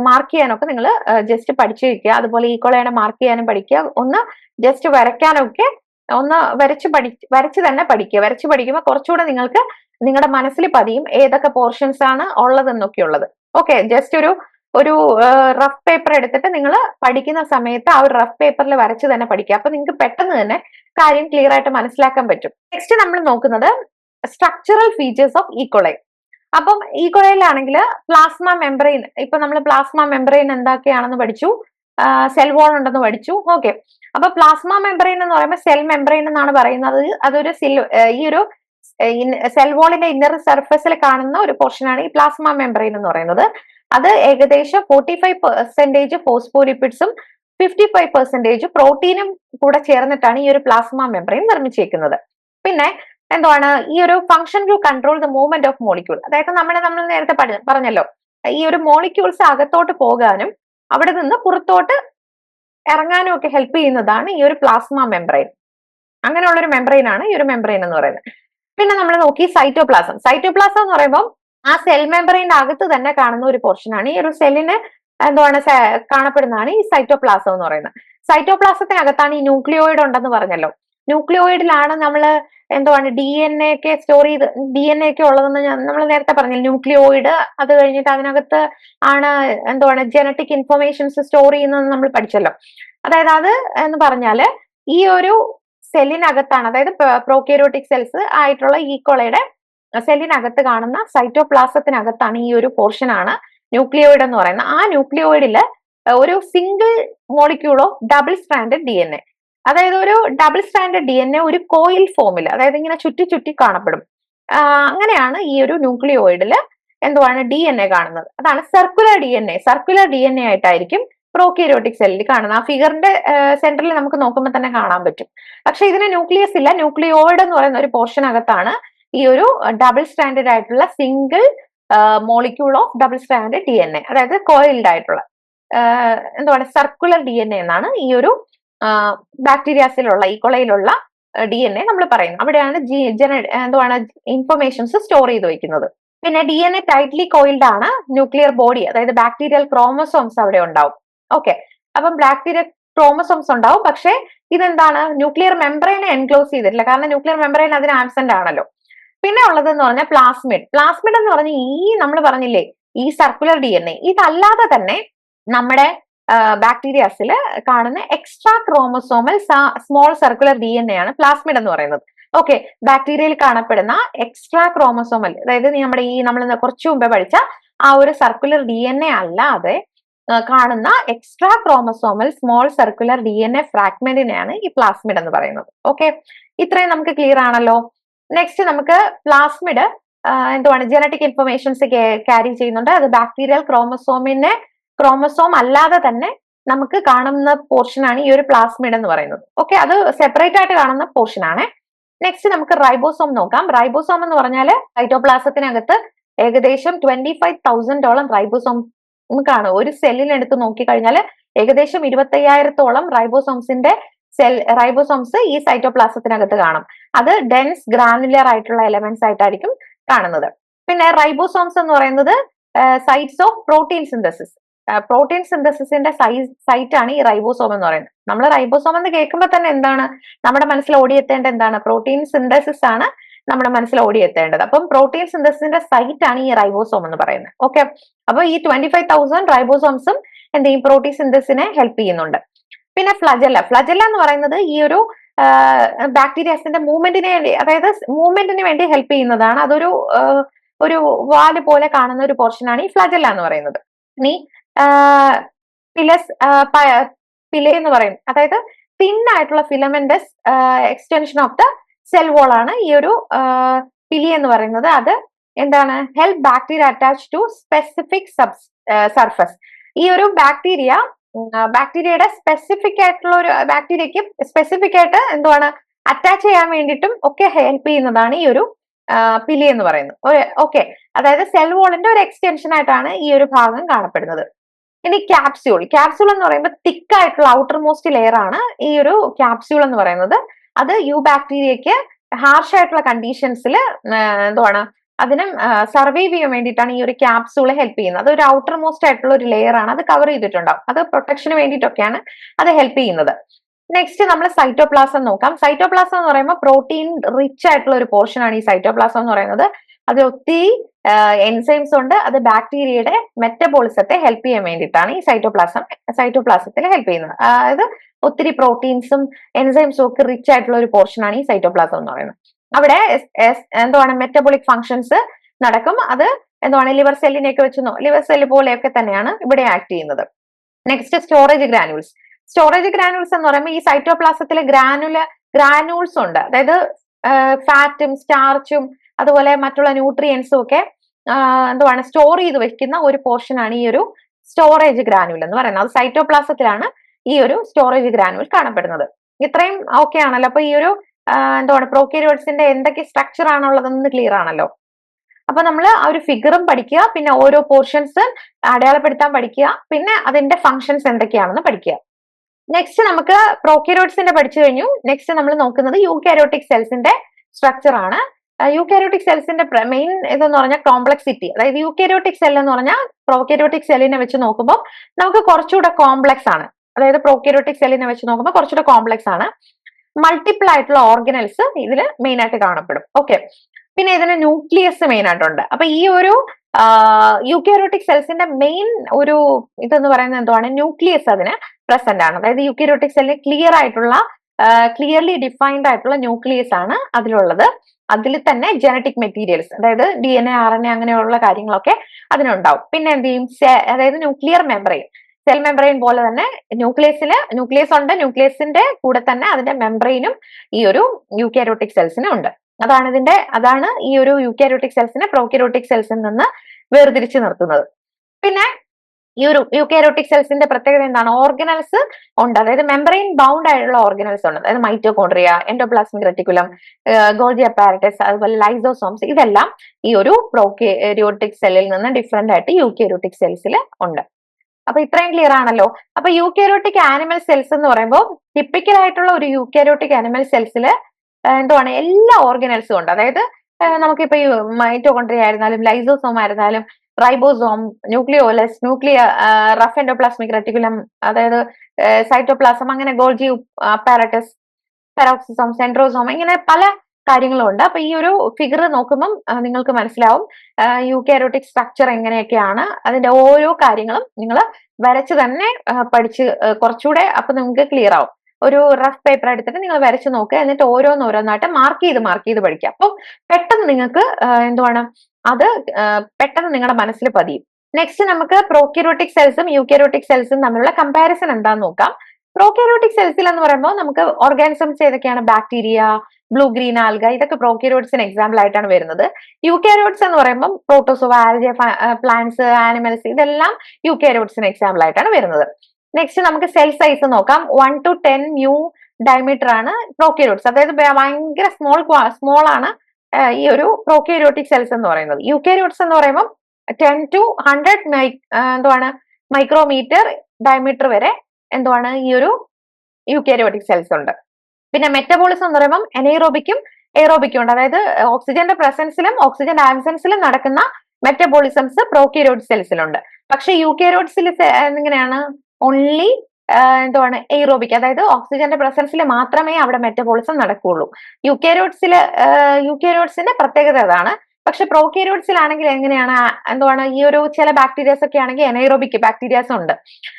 മാർക്ക് ചെയ്യാനൊക്കെ നിങ്ങൾ ജസ്റ്റ് പഠിച്ചു വയ്ക്കുക അതുപോലെ ഈ കൊളയാണ് മാർക്ക് ചെയ്യാനും പഠിക്കുക. ഒന്ന് ജസ്റ്റ് വരയ്ക്കാനൊക്കെ ഒന്ന് വരച്ച് പഠി വരച്ച് തന്നെ പഠിക്കുക. വരച്ച് പഠിക്കുമ്പോൾ കുറച്ചുകൂടെ നിങ്ങൾക്ക് നിങ്ങളുടെ മനസ്സിൽ പതിയും ഏതൊക്കെ പോർഷൻസ് ആണ് ഉള്ളതെന്നൊക്കെ ഉള്ളത്. ഓക്കെ ജസ്റ്റ് ഒരു ഒരു റഫ് പേപ്പർ എടുത്തിട്ട് നിങ്ങൾ പഠിക്കുന്ന സമയത്ത് ആ ഒരു റഫ് പേപ്പറിൽ വരച്ച് തന്നെ പഠിക്കുക. അപ്പൊ നിങ്ങൾക്ക് പെട്ടെന്ന് തന്നെ കാര്യം ക്ലിയർ ആയിട്ട് മനസ്സിലാക്കാൻ പറ്റും. നെക്സ്റ്റ് നമ്മൾ നോക്കുന്നത് സ്ട്രക്ചറൽ ഫീച്ചേഴ്സ് ഓഫ് ഈക്കോളൈ അപ്പം ഈക്വലയിലാണെങ്കിൽ പ്ലാസ്മ മെമ്പറൈൻ ഇപ്പൊ നമ്മൾ പ്ലാസ്മ മെമ്പറൈൻ എന്തൊക്കെയാണെന്ന് പഠിച്ചു. സെൽ വോൾ ഉണ്ടെന്ന് പഠിച്ചു. ഓക്കെ അപ്പൊ പ്ലാസ്മ മെമ്പറൈൻ എന്ന് പറയുമ്പോൾ സെൽ മെമ്പറൈൻ എന്നാണ് പറയുന്നത്. അതൊരു സിൽ ഈ ഒരു സെൽ വോളിന്റെ ഇന്നർ സർഫസിൽ കാണുന്ന ഒരു പോർഷനാണ് ഈ പ്ലാസ്മ മെമ്പറൈൻ എന്ന് പറയുന്നത്. അത് ഏകദേശം ഫോർട്ടി ഫൈവ് പെർസെന്റേജ് ഫോസ്ഫോലിപ്പിഡ്സും ഫിഫ്റ്റി ഫൈവ് പെർസെന്റേജ് പ്രോട്ടീനും കൂടെ ചേർന്നിട്ടാണ് ഈ ഒരു പ്ലാസ്മ മെമ്പറൈൻ നിർമ്മിച്ചിരിക്കുന്നത് പിന്നെ എന്താണ് ഈ ഒരു function to control the movement of molecule അതായത് നമ്മൾ നമ്മൾ നേരത്തെ പറഞ്ഞല്ലോ. ഈ ഒരു മോളിക്യൂൾസ് അകത്തോട്ട് പോകാനും അവിടെ നിന്ന് പുറത്തോട്ട് ഇറങ്ങാനും ഒക്കെ ഹെൽപ്പ് ചെയ്യുന്നതാണ് ഈ ഒരു പ്ലാസ്മ മെംബ്രെയിൻ അങ്ങനെയുള്ള ഒരു മെംബ്രെയിൻ ആണ് ഈ ഒരു മെംബ്രെയിൻ എന്ന് പറയുന്നത്. പിന്നെ നമ്മൾ നോക്കി സൈറ്റോപ്ലാസം സൈറ്റോപ്ലാസം എന്ന് പറയുമ്പോൾ ആ സെൽ മെംബ്രെയിന്റെ അകത്ത് തന്നെ കാണുന്ന ഒരു പോർഷൻ ആണ്. ഈ ഒരു സെല്ലിന് എന്താണ് കാണപ്പെടുന്നതാണ് ഈ സൈറ്റോപ്ലാസം എന്ന് പറയുന്നത്. സൈറ്റോപ്ലാസത്തിനകത്താണ് ഈ ന്യൂക്ലിയോയിഡ് ഉണ്ടെന്ന് പറഞ്ഞല്ലോ. ന്യൂക്ലിയോയിഡിലാണ് നമ്മൾ എന്തുവാണ് ഡി എൻ എ ഒക്കെ സ്റ്റോർ ചെയ്ത് ഡി എൻ എ ഒക്കെ ഉള്ളതെന്ന് ഞാൻ നമ്മൾ നേരത്തെ പറഞ്ഞില്ല ന്യൂക്ലിയോയിഡ് അത് കഴിഞ്ഞിട്ട് അതിനകത്ത് ആണ് എന്തുവാണ് ജനറ്റിക് ഇൻഫർമേഷൻസ് സ്റ്റോർ ചെയ്യുന്നതെന്ന് നമ്മൾ പഠിച്ചല്ലോ. അതായത് അത് എന്ന് പറഞ്ഞാൽ ഈ ഒരു സെല്ലിനകത്താണ് അതായത് പ്രോക്യൂരോട്ടിക് സെൽസ് ആയിട്ടുള്ള ഈ ഈക്കോളയുടെ സെല്ലിനകത്ത് കാണുന്ന സൈറ്റോപ്ലാസത്തിനകത്താണ് ഈ ഒരു പോർഷൻ ആണ് ന്യൂക്ലിയോയിഡ് എന്ന് പറയുന്നത്. ആ ന്യൂക്ലിയോയിഡിൽ ഒരു single molecule of double standard D N A അതായത് ഒരു double standard D N A ഒരു കോയിൽ ഫോമിൽ അതായത് ഇങ്ങനെ ചുറ്റി ചുറ്റി കാണപ്പെടും. അങ്ങനെയാണ് ഈ ഒരു ന്യൂക്ലിയോയിഡിൽ എന്തുവാണ് ഡി എൻ എ കാണുന്നത്. അതാണ് circular D N A circular D N A ആയിട്ടായിരിക്കും പ്രോക്യൂരോട്ടിക് സെല്ലിൽ കാണുന്നത്. ആ ഫിഗറിന്റെ സെന്ററിൽ നമുക്ക് നോക്കുമ്പോൾ തന്നെ കാണാൻ പറ്റും. പക്ഷെ ഇതിന് ന്യൂക്ലിയസ് ഇല്ല. ന്യൂക്ലിയോയിഡ് എന്ന് പറയുന്ന ഒരു പോർഷൻ അകത്താണ് ഈ ഒരു ഡബിൾ സ്റ്റാൻഡേർഡ് ആയിട്ടുള്ള single molecule of double standard D N A അതായത് കോയിൽഡ് ആയിട്ടുള്ള എന്താണ് സർക്കുലർ ഡി എൻ എ എന്നാണ് ഈ ഒരു ബാക്ടീരിയാസിലുള്ള ഈ കൊളയിലുള്ള ഡി എൻ എ നമ്മൾ പറയുന്നത്. അവിടെയാണ് ജി ജന എന്തുവാണ് ഇൻഫർമേഷൻസ് സ്റ്റോർ ചെയ്ത് വെക്കുന്നത്. പിന്നെ D N A tightly coiled ആണ് ന്യൂക്ലിയർ ബോഡി അതായത് ബാക്ടീരിയൽ ക്രോമസോംസ് അവിടെ ഉണ്ടാവും. ഓക്കെ അപ്പം ബാക്ടീരിയൽ ക്രോമസോംസ് ഉണ്ടാവും. പക്ഷേ ഇതെന്താണ്? ന്യൂക്ലിയർ മെംബ്രെയിനെ എൻക്ലോസ് ചെയ്തിട്ടില്ല. കാരണം ന്യൂക്ലിയർ മെംബ്രെയിൻ അതിന് ആബ്സെന്റ് ആണല്ലോ. പിന്നെ ഉള്ളത് എന്ന് പറഞ്ഞാൽ പ്ലാസ്മിഡ് പ്ലാസ്മിഡ് എന്ന് പറഞ്ഞാൽ ഈ നമ്മൾ പറഞ്ഞില്ലേ ഈ സർക്കുലർ ഡി എൻ എ ഇതല്ലാതെ തന്നെ നമ്മുടെ ബാക്ടീരിയാസിൽ കാണുന്ന extra chromosomal small circular D N A ആണ് പ്ലാസ്മിഡ് എന്ന് പറയുന്നത്. ഓക്കെ ബാക്ടീരിയയിൽ കാണപ്പെടുന്ന എക്സ്ട്രാ ക്രോമസോമൽ അതായത് നമ്മുടെ ഈ നമ്മൾ കുറച്ചു മുമ്പേ പഠിച്ച ആ ഒരു സർക്കുലർ ഡി എൻ എ അല്ലാതെ കാണുന്ന extra chromosomal small circular D N A ഫ്രാഗ്മെന്റിനെയാണ് ഈ പ്ലാസ്മിഡ് എന്ന് പറയുന്നത്. ഓക്കെ ഇത്രയും നമുക്ക് ക്ലിയർ ആണല്ലോ. നെക്സ്റ്റ് നമുക്ക് പ്ലാസ്മിഡ് എന്തുവാണ്? ജനറ്റിക് ഇൻഫർമേഷൻസ് ക്യാരി ചെയ്യുന്നുണ്ട്. അത് ബാക്ടീരിയൽ ക്രോമസോമിനെ ക്രോമസോം അല്ലാതെ തന്നെ നമുക്ക് കാണുന്ന പോർഷനാണ് ഈ ഒരു പ്ലാസ്മിഡ് എന്ന് പറയുന്നത്. ഓക്കെ അത് സെപ്പറേറ്റ് ആയിട്ട് കാണുന്ന പോർഷൻ ആണ്. നെക്സ്റ്റ് നമുക്ക് റൈബോസോം നോക്കാം. റൈബോസോം എന്ന് പറഞ്ഞാൽ സൈറ്റോപ്ലാസത്തിനകത്ത് ഏകദേശം ട്വന്റി ഫൈവ് തൗസൻഡോളം റൈബോസോം കാണും. ഒരു സെല്ലിൽ എടുത്ത് നോക്കിക്കഴിഞ്ഞാൽ ഏകദേശം ഇരുപത്തയ്യായിരത്തോളം റൈബോസോംസിന്റെ സെൽ റൈബോസോംസ് ഈ സൈറ്റോപ്ലാസത്തിനകത്ത് കാണും. അത് ഡെൻസ് ഗ്രാനുലർ ആയിട്ടുള്ള എലമെന്റ്സ് ആയിട്ടായിരിക്കും കാണുന്നത്. പിന്നെ റൈബോസോംസ് എന്ന് പറയുന്നത് sites of protein synthesis protein സിന്തസിസിന്റെ size site ആണ് ഈ റൈബോസോം എന്ന് പറയുന്നത്. നമ്മൾ റൈബോസോം എന്ന് കേൾക്കുമ്പോൾ തന്നെ എന്താണ്? നമ്മുടെ മനസ്സിൽ ഓടിയെത്തേണ്ട എന്താണ്? പ്രോട്ടീൻ സിന്തസിസ് ആണ് നമ്മുടെ മനസ്സിൽ ഓടിയെത്തേണ്ടത്. അപ്പം പ്രോട്ടീൻ സിന്തസിന്റെ സൈറ്റ് ആണ് ഈ റൈബോസോം എന്ന് പറയുന്നത്. ഓക്കെ അപ്പൊ ഈ ട്വന്റി ഫൈവ് തൗസൻഡ് റൈബോസോംസും എന്ത് ചെയ്യും? പ്രോട്ടീൻ സിന്തസിനെ ഹെൽപ്പ് ചെയ്യുന്നുണ്ട്. പിന്നെ ഫ്ലജല്ല ഫ്ലജല്ല എന്ന് പറയുന്നത് ഈ ഒരു ബാക്ടീരിയാസിന്റെ മൂവ്മെന്റിന് വേണ്ടി അതായത് മൂവ്മെന്റിന് വേണ്ടി ഹെൽപ്പ് ചെയ്യുന്നതാണ്. അതൊരു ഒരു വാൽ പോലെ കാണുന്ന ഒരു പോർഷനാണ് ഈ ഫ്ലജല്ല എന്ന് പറയുന്നത്. ഇനി പിലസ് പിലെ എന്ന് പറയും. അതായത് തിൻ ആയിട്ടുള്ള filamentous extension of the cell wall ആണ് ഈ ഒരു പിലി എന്ന് പറയുന്നത്. അത് എന്താണ്? Help bacteria attach to specific sub surface ഈ ഒരു ബാക്ടീരിയ ബാക്ടീരിയയുടെ സ്പെസിഫിക് ആയിട്ടുള്ള ഒരു ബാക്ടീരിയക്ക് സ്പെസിഫിക് ആയിട്ട് എന്തുവാണ്? അറ്റാച്ച് ചെയ്യാൻ വേണ്ടിയിട്ടും ഒക്കെ ഹെൽപ്പ് ചെയ്യുന്നതാണ് ഈ ഒരു പിലി എന്ന് പറയുന്നത്. ഓക്കെ അതായത് സെൽ വോളിന്റെ ഒരു എക്സ്റ്റൻഷൻ ആയിട്ടാണ് ഈ ഒരു ഭാഗം കാണപ്പെടുന്നത്. ഇനി ക്യാപ്സ്യൂൾ ക്യാപ്സ്യൂൾ എന്ന് പറയുമ്പോൾ തിക്കായിട്ടുള്ള ഔട്ടർ മോസ്റ്റ് ലെയർ ആണ് ഈ ഒരു ക്യാപ്സ്യൂൾ എന്ന് പറയുന്നത്. അത് യു ബാക്ടീരിയക്ക് ഹാർഷ് ആയിട്ടുള്ള കണ്ടീഷൻസിൽ എന്തുവാണ്? അതിനും സർവൈവ് ചെയ്യാൻ വേണ്ടിയിട്ടാണ് ഈ ഒരു ക്യാപ്സ്യൂൾ ഹെൽപ്പ് ചെയ്യുന്നത്. അത് ഒരു ഔട്ടർ മോസ്റ്റ് ആയിട്ടുള്ള ഒരു ലെയർ ആണ്. അത് കവർ ചെയ്തിട്ടുണ്ടാവും. അത് പ്രൊട്ടക്ഷന് വേണ്ടിയിട്ടൊക്കെയാണ് അത് ഹെൽപ്പ് ചെയ്യുന്നത്. നെക്സ്റ്റ് നമ്മൾ സൈറ്റോപ്ലാസം നോക്കാം. സൈറ്റോപ്ലാസം എന്ന് പറയുമ്പോൾ പ്രോട്ടീൻ റിച്ച് ആയിട്ടുള്ള ഒരു പോർഷൻ ആണ് ഈ സൈറ്റോപ്ലാസം എന്ന് പറയുന്നത്. അതിൽ ഒത്തിരി എൻസൈംസ് ഉണ്ട്. അത് ബാക്ടീരിയയുടെ മെറ്റബോളിസത്തെ ഹെൽപ്പ് ചെയ്യാൻ വേണ്ടിയിട്ടാണ് ഈ സൈറ്റോപ്ലാസം സൈറ്റോപ്ലാസത്തിൽ ഹെൽപ്പ് ചെയ്യുന്നത്. അതായത് ഒത്തിരി പ്രോട്ടീൻസും എൻസൈംസും ഒക്കെ റിച്ച് ആയിട്ടുള്ള ഒരു പോർഷനാണ് ഈ സൈറ്റോപ്ലാസം എന്ന് പറയുന്നത്. അവിടെ എന്താണ് മെറ്റബോളിക് ഫങ്ഷൻസ് നടക്കും. അത് എന്താണ് ലിവർ സെല്ലിനെയൊക്കെ വെച്ച് ലിവർ സെല്ല് പോലെയൊക്കെ തന്നെയാണ് ഇവിടെ ആക്ട് ചെയ്യുന്നത്. Next storage granules storage granules എന്ന് പറയുമ്പോൾ ഈ സൈറ്റോപ്ലാസത്തിലെ ഗ്രാനുല ഗ്രാനുൾസ് ഉണ്ട്. അതായത് ഫാറ്റും സ്റ്റാർച്ചും അതുപോലെ മറ്റുള്ള ന്യൂട്രിയൻസും ഒക്കെ എന്തുവാണ് സ്റ്റോർ ചെയ്ത് വെക്കുന്ന ഒരു പോർഷൻ ആണ് ഈ ഒരു സ്റ്റോറേജ് ഗ്രാനുവൽ എന്ന് പറയുന്നത്. അത് സൈറ്റോപ്ലാസത്തിലാണ് ഈ ഒരു സ്റ്റോറേജ് ഗ്രാനുവൽ കാണപ്പെടുന്നത്. ഇത്രയും ഓക്കെ ആണല്ലോ. അപ്പൊ ഈ ഒരു എന്താണ് പ്രോക്യാരിയോട്സിന്റെ എന്തൊക്കെ സ്ട്രക്ചർ ആണുള്ളതെന്ന് ക്ലിയർ ആണല്ലോ. അപ്പൊ നമ്മൾ ആ ഒരു ഫിഗറും പഠിക്കുക പിന്നെ ഓരോ പോർഷൻസ് അടയാളപ്പെടുത്താൻ പഠിക്കുക പിന്നെ അതിന്റെ ഫങ്ഷൻസ് എന്തൊക്കെയാണെന്ന് പഠിക്കുക. നെക്സ്റ്റ് നമുക്ക് പ്രോക്യാരിയോട്സിന്റെ പഠിച്ചു കഴിഞ്ഞു. നെക്സ്റ്റ് നമ്മൾ നോക്കുന്നത് യു കാരോട്ടിക് സെൽസിന്റെ സ്ട്രക്ചർ ആണ്. യൂകാരിയോട്ടിക് സെൽസിന്റെ മെയിൻ ഇതെന്ന് പറഞ്ഞാൽ കോംപ്ലക്സിറ്റി അതായത് യൂക്കാരോട്ടിക് സെൽ എന്ന് പറഞ്ഞാൽ പ്രോക്യാരിയോട്ടിക് സെല്ലിനെ വെച്ച് നോക്കുമ്പോൾ നമുക്ക് കുറച്ചുകൂടെ കോംപ്ലക്സ് ആണ്. അതായത് പ്രോക്യാരിയോട്ടിക് സെല്ലിനെ വെച്ച് നോക്കുമ്പോൾ കുറച്ചുകൂടെ കോംപ്ലക്സ് ആണ്. മൾട്ടിപ്പിൾ ആയിട്ടുള്ള ഓർഗനൽസ് ഇതിൽ മെയിൻ ആയിട്ട് കാണപ്പെടും. ഓക്കെ പിന്നെ ഇതിന് ന്യൂക്ലിയസ് മെയിൻ ആയിട്ടുണ്ട്. അപ്പൊ ഈ ഒരു യൂക്യാരോട്ടിക് സെൽസിന്റെ മെയിൻ ഒരു ഇതെന്ന് പറയുന്നത് എന്താണ് ന്യൂക്ലിയസ് അതിന് പ്രസന്റ് ആണ്. അതായത് യൂക്യാരോട്ടിക് സെല്ലിന് ക്ലിയർ ആയിട്ടുള്ള ക്ലിയർലി ഡിഫൈൻഡ് ആയിട്ടുള്ള ന്യൂക്ലിയസ് ആണ് അതിലുള്ളത്. അതിൽ തന്നെ ജനറ്റിക് മെറ്റീരിയൽസ് അതായത് D N A R N A അങ്ങനെയുള്ള കാര്യങ്ങളൊക്കെ അതിനുണ്ടാവും. പിന്നെ എന്ത് ചെയ്യും? അതായത് ന്യൂക്ലിയർ മെമ്പറൈൻ സെൽ മെമ്പറൈൻ പോലെ തന്നെ ന്യൂക്ലിയസിൽ ന്യൂക്ലിയസ് ഉണ്ട്. ന്യൂക്ലിയസിന്റെ കൂടെ തന്നെ അതിന്റെ മെമ്പറൈനും ഈ ഒരു യൂക്യാരോട്ടിക് സെൽസിനും ഉണ്ട്. അതാണ് ഇതിന്റെ അതാണ് ഈ ഒരു യൂക്യാരോട്ടിക് സെൽസിനെ പ്രോക്യാരോട്ടിക് സെൽസിൽ നിന്ന് വേർതിരിച്ച് നിർത്തുന്നത്. പിന്നെ ഈ ഒരു യൂക്കാരോട്ടിക് സെൽസിന്റെ പ്രത്യേകത എന്താണ്? ഓർഗനൽസ് ഉണ്ട്. അതായത് മെമ്പറൈൻ ബൗണ്ട് ആയിട്ടുള്ള ഓർഗനൽസ് ഉണ്ട്. അതായത് mitochondria endoplasmic reticulum Golgi apparatus അതുപോലെ ലൈസോസോംസ് ഇതെല്ലാം ഈ ഒരു പ്രോക്യാരിയോട്ടിക് സെല്ലിൽ നിന്ന് ഡിഫറെന്റ് ആയിട്ട് യൂക്കാരോട്ടിക് സെൽസിൽ ഉണ്ട്. അപ്പൊ ഇത്രയും ക്ലിയർ ആണല്ലോ. അപ്പൊ യൂക്കാരോട്ടിക് ആനിമൽ സെൽസ് എന്ന് പറയുമ്പോൾ ടിപ്പിക്കൽ ആയിട്ടുള്ള ഒരു യൂക്കാരോട്ടിക് ആനിമൽ സെൽസിൽ എന്തുവാണ്? എല്ലാ ഓർഗനൽസും ഉണ്ട്. അതായത് നമുക്കിപ്പോ മൈറ്റോകോൺട്രിയ ആയിരുന്നാലും ലൈസോസോം ആയിരുന്നാലും റൈബോസോം ന്യൂക്ലിയോലസ് ന്യൂക്ലിയ റഫ് എൻഡോപ്ലാസ്മിക് റെറ്റിക്കുലം അതായത് സൈറ്റോപ്ലാസം അങ്ങനെ ഗോൾജി അപ്പാരറ്റസ് പെറോക്സിസോം സെൻട്രോസോം ഇങ്ങനെ പല കാര്യങ്ങളുണ്ട്. അപ്പൊ ഈ ഒരു ഫിഗർ നോക്കുമ്പം നിങ്ങൾക്ക് മനസ്സിലാവും യു കാരോട്ടിക് സ്ട്രക്ചർ എങ്ങനെയൊക്കെയാണ് അതിന്റെ ഓരോ കാര്യങ്ങളും നിങ്ങൾ വരച്ച് തന്നെ പഠിച്ച് കുറച്ചുകൂടെ അപ്പൊ നിങ്ങൾക്ക് ക്ലിയർ ആവും. ഒരു റഫ് പേപ്പർ എടുത്തിട്ട് നിങ്ങൾ വരച്ചു നോക്കുക. എന്നിട്ട് ഓരോന്നോരോന്നായിട്ട് മാർക്ക് ചെയ്ത് മാർക്ക് ചെയ്ത് പഠിക്കുക. അപ്പോൾ പെട്ടെന്ന് നിങ്ങൾക്ക് എന്തുവാണ്? അത് പെട്ടെന്ന് നിങ്ങളുടെ മനസ്സിൽ പതിയും. നെക്സ്റ്റ് നമുക്ക് പ്രോക്യൂറോട്ടിക് സെൽസും യൂക്യൂറോട്ടിക് സെൽസും തമ്മിലുള്ള കമ്പാരിസൺ എന്താന്ന് നോക്കാം. പ്രോക്യൂറോട്ടിക് സെൽസിൽ എന്ന് പറയുമ്പോൾ നമുക്ക് ഓർഗാനിസംസ് ഏതൊക്കെയാണ്? ബാക്ടീരിയ ബ്ലൂ ഗ്രീൻ ആൽഗ ഇതൊക്കെ പ്രോക്യൂറോട്സിന് എക്സാമ്പിൾ ആയിട്ടാണ് വരുന്നത്. യുക്യാരോട്സ് എന്ന് പറയുമ്പോൾ പ്രോട്ടോസോവ ആൽജ പ്ലാന്റ്സ് ആനിമൽസ് ഇതെല്ലാം യുക്യാരോട്സിന് എക്സാമ്പിൾ ആയിട്ടാണ് വരുന്നത്. നെക്സ്റ്റ് നമുക്ക് സെൽ സൈസ് നോക്കാം. One to ten mu diameter ആണ് പ്രോക്യൂരോട്ട്സ് അതായത് ഭയങ്കര സ്മോൾ സ്മോൾ ആണ് ഈ ഒരു പ്രോക്യൂരോട്ടിക് സെൽസ് എന്ന് പറയുന്നത്. യൂക്കാരോട്സ് എന്ന് പറയുമ്പോൾ ടെൻ ടു ഹൺഡ്രഡ് മൈ എന്തുവാണ്? മൈക്രോമീറ്റർ ഡയമീറ്റർ വരെ എന്തുവാണ്? ഈ ഒരു യൂക്കാരിയോട്ടിക് സെൽസ് ഉണ്ട്. പിന്നെ മെറ്റബോളിസം എന്ന് പറയുമ്പോൾ എനൈറോബിക്കും എയറോബിക്കും ഉണ്ട്. അതായത് ഓക്സിജന്റെ പ്രസൻസിലും ഓക്സിജന്റെ ആബ്സെൻസിലും നടക്കുന്ന മെറ്റബോളിസംസ് പ്രോക്യൂരോട്ട് സെൽസിലുണ്ട് പക്ഷെ യൂക്കാരിയോട്സിൽ എങ്ങനെയാണ്? ഓൺലി എന്തുവാണ് എയ്റോബിക് അതായത് ഓക്സിജന്റെ പ്രസൻസിൽ മാത്രമേ അവിടെ മെറ്റബോളിസം നടക്കുകയുള്ളൂ. യുക്കാരിയോട്സിൽ യുക്കാരിയോട്സിന്റെ പ്രത്യേകത അതാണ്. പക്ഷെ പ്രോക്യാരിയോട്സിലാണെങ്കിൽ എങ്ങനെയാണ് എന്തുവാണ് ഈ ഒരു ചില ബാക്ടീരിയാസ് ഒക്കെ ആണെങ്കിൽ എനൈറോബിക് ബാക്ടീരിയാസ് ഉണ്ട്.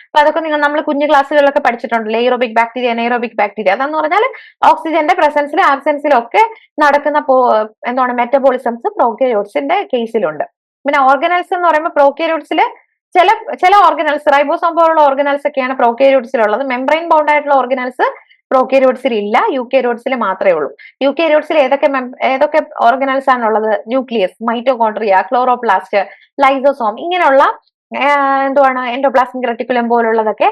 അപ്പൊ അതൊക്കെ നിങ്ങൾ നമ്മൾ കുഞ്ഞു ക്ലാസ്സുകളിലൊക്കെ പഠിച്ചിട്ടുണ്ടല്ലോ എയ്റോബിക് ബാക്ടീരിയ എനൈറോബിക് ബാക്ടീരിയ അതെന്ന് പറഞ്ഞാൽ ഓക്സിജന്റെ പ്രസൻസിലും ആബ്സെൻസിലും ഒക്കെ നടക്കുന്ന എന്താണ് മെറ്റബോളിസംസ് പ്രോക്യാരിയോട്സിന്റെ കേസിലുണ്ട് പിന്നെ ഓർഗനൈസ് എന്ന് പറയുമ്പോൾ പ്രോക്യാരിയോട്സിൽ ചില ചില ഓർഗനൽസ് റൈബോസോം പോലുള്ള ഓർഗനൽസ് ഒക്കെയാണ് പ്രോക്കേരിയോട്സിലുള്ളത് മെംബ്രെയിൻ ബൗണ്ട് ആയിട്ടുള്ള ഓർഗനൽസ് പ്രോക്കേരിയോട്സിൽ ഇല്ല യു കെരിയോട്സിൽ മാത്രമേ ഉള്ളൂ. യു കെരിയോട്സിൽ ഏതൊക്കെ ഏതൊക്കെ ഓർഗനൽസ് ആണുള്ളത്? ന്യൂക്ലിയസ് മൈറ്റോകോൺട്രിയ ക്ലോറോപ്ലാസ്റ്റ് ലൈസോസോം ഇങ്ങനെയുള്ള എന്തുവാണ്? എൻഡോപ്ലാസ്മിക് റെട്ടിക്കുലം പോലുള്ളതൊക്കെ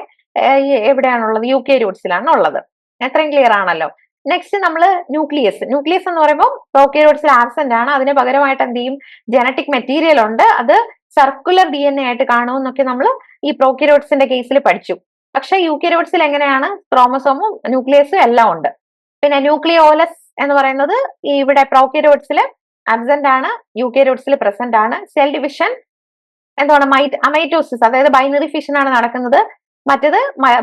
എവിടെയാണുള്ളത് യു കെരിയോട്സിലാണ് ഉള്ളത് എത്രയും ക്ലിയർ ആണല്ലോ. നെക്സ്റ്റ് നമ്മൾ ന്യൂക്ലിയസ് ന്യൂക്ലിയസ് എന്ന് പറയുമ്പോൾ പ്രോക്കേരിയോട്സിൽ ആബ്സെന്റ് ആണ്. അതിന് പകരമായിട്ട് എന്ത് ചെയ്യും? ജനറ്റിക് മെറ്റീരിയൽ ഉണ്ട്. അത് സർക്കുലർ ഡി എൻ എ ആയിട്ട് കാണുമെന്നൊക്കെ നമ്മൾ ഈ പ്രോക്യൂരോട്സിന്റെ കേസിൽ പഠിച്ചു. പക്ഷെ യൂക്യാരിയോട്സിൽ എങ്ങനെയാണ്? ക്രോമസോമും ന്യൂക്ലിയസും എല്ലാം ഉണ്ട്. പിന്നെ ന്യൂക്ലിയോലസ് എന്ന് പറയുന്നത് ഇവിടെ പ്രോക്യൂരോട്സിൽ അബ്സെന്റ് ആണ് യൂക്യാരിയോട്സിൽ പ്രസന്റ് ആണ്. സെൽ ഡിവിഷൻ എന്താണ്? മൈറ്റ് അമൈറ്റോസിസ് അതായത് ബൈനറി ഫിഷൻ ആണ് നടക്കുന്നത്. മറ്റേത്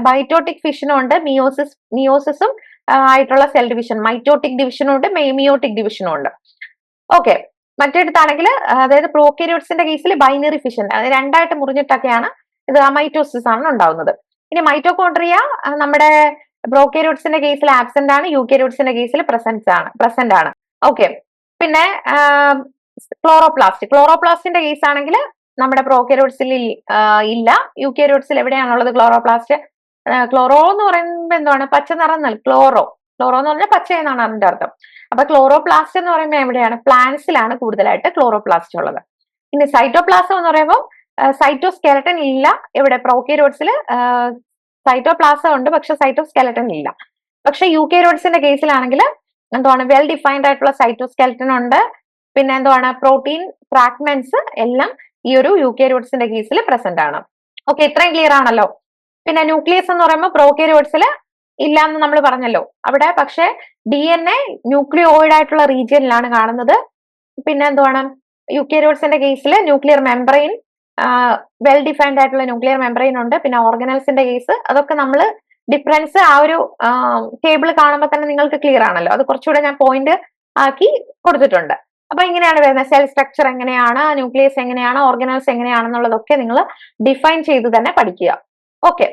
ബൈറ്റോട്ടിക് ഫിഷനും ഉണ്ട് മിയോസിസ് മിയോസിസും ആയിട്ടുള്ള സെൽ ഡിവിഷൻ മൈറ്റോട്ടിക് ഡിവിഷനും ഉണ്ട് മിയോട്ടിക് ഡിവിഷനും ഉണ്ട്. ഓക്കെ മറ്റെടുത്താണെങ്കിൽ അതായത് പ്രോക്കേരിയോട്സിന്റെ കേസിൽ ബൈനറി ഫിഷൻ രണ്ടായിട്ട് മുറിഞ്ഞിട്ടൊക്കെയാണ് ഇത് മൈറ്റോസിസ് ആണ് ഉണ്ടാവുന്നത്. ഇനി മൈറ്റോകോൺട്രിയ നമ്മുടെ ബ്രോക്കേരിയോട്സിന്റെ കേസിൽ ആബ്സെന്റ് ആണ് യൂക്കേരൂട്സിന്റെ കേസിൽ പ്രസൻസ് ആണ് പ്രസന്റ് ആണ്. ഓക്കെ പിന്നെ ക്ലോറോപ്ലാസ്റ്റ് ക്ലോറോപ്ലാസ്റ്റിന്റെ കേസ് ആണെങ്കിൽ നമ്മുടെ പ്രോക്കേരോട്സിൽ ഇല്ല. യൂക്കേരൂട്സിൽ എവിടെയാണുള്ളത് ക്ലോറോപ്ലാസ്റ്റ് ക്ലോറോ എന്ന് പറയുമ്പോൾ എന്താണ് പച്ച നിറം ക്ലോറോ ക്ലോറോ എന്ന് പറഞ്ഞാൽ പച്ച എന്നാണ് അതിന്റെ അർത്ഥം. അപ്പൊ ക്ലോറോപ്ലാസ്റ്റ് എന്ന് പറയുമ്പോൾ എവിടെയാണ്? പ്ലാന്റ്സിലാണ് കൂടുതലായിട്ട് ക്ലോറോപ്ലാസ്റ്റ് ഉള്ളത്. ഇനി സൈറ്റോപ്ലാസം എന്ന് പറയുമ്പോൾ സൈറ്റോസ്കെലട്ടൻ ഇല്ല. ഇവിടെ പ്രോക്കേരോട്സിൽ സൈറ്റോപ്ലാസം ഉണ്ട് പക്ഷെ സൈറ്റോസ്കെലട്ടൻ ഇല്ല. പക്ഷെ യു കെ റോഡ്സിന്റെ കേസിലാണെങ്കിൽ എന്താണ് വെൽ ഡിഫൈൻഡ് ആയിട്ടുള്ള സൈറ്റോസ്കെലട്ടൻ ഉണ്ട്. പിന്നെ എന്താണ് പ്രോട്ടീൻ ഫ്രാഗ്മെന്റ്സ് എല്ലാം ഈ ഒരു യു കെ റോഡ്സിന്റെ കേസിൽ പ്രസന്റ് ആണ്. ഓക്കെ ഇത്രയും ക്ലിയർ ആണല്ലോ. പിന്നെ ന്യൂക്ലിയസ് എന്ന് പറയുമ്പോൾ പ്രോക്കേരിയോട്സിൽ ഇല്ല എന്ന് നമ്മൾ പറഞ്ഞല്ലോ. അവിടെ പക്ഷെ ഡി എൻ എ ന്യൂക്ലിയോയിഡ് ആയിട്ടുള്ള റീജിയനിലാണ് കാണുന്നത്. പിന്നെ എന്തുവാണ്? യുക്കേരിയോട്സിന്റെ കേസിൽ ന്യൂക്ലിയർ മെംബ്രെയിൻ വെൽ ഡിഫൈൻഡ് ആയിട്ടുള്ള ന്യൂക്ലിയർ മെംബ്രെയിൻ ഉണ്ട്. പിന്നെ ഓർഗനൽസിന്റെ കേസ് അതൊക്കെ നമ്മൾ ഡിഫറൻസ് ആ ഒരു ടേബിൾ കാണുമ്പോൾ തന്നെ നിങ്ങൾക്ക് ക്ലിയർ ആണല്ലോ. അത് കുറച്ചുകൂടെ ഞാൻ പോയിന്റ് ആക്കി കൊടുത്തിട്ടുണ്ട്. അപ്പൊ ഇങ്ങനെയാണ് വരുന്നത്. സെൽ സ്ട്രക്ചർ എങ്ങനെയാണ്? ന്യൂക്ലിയസ് എങ്ങനെയാണ്? ഓർഗനൽസ് എങ്ങനെയാണെന്നുള്ളതൊക്കെ നിങ്ങൾ ഡിഫൈൻ ചെയ്ത് തന്നെ പഠിക്കുക. ഓക്കെ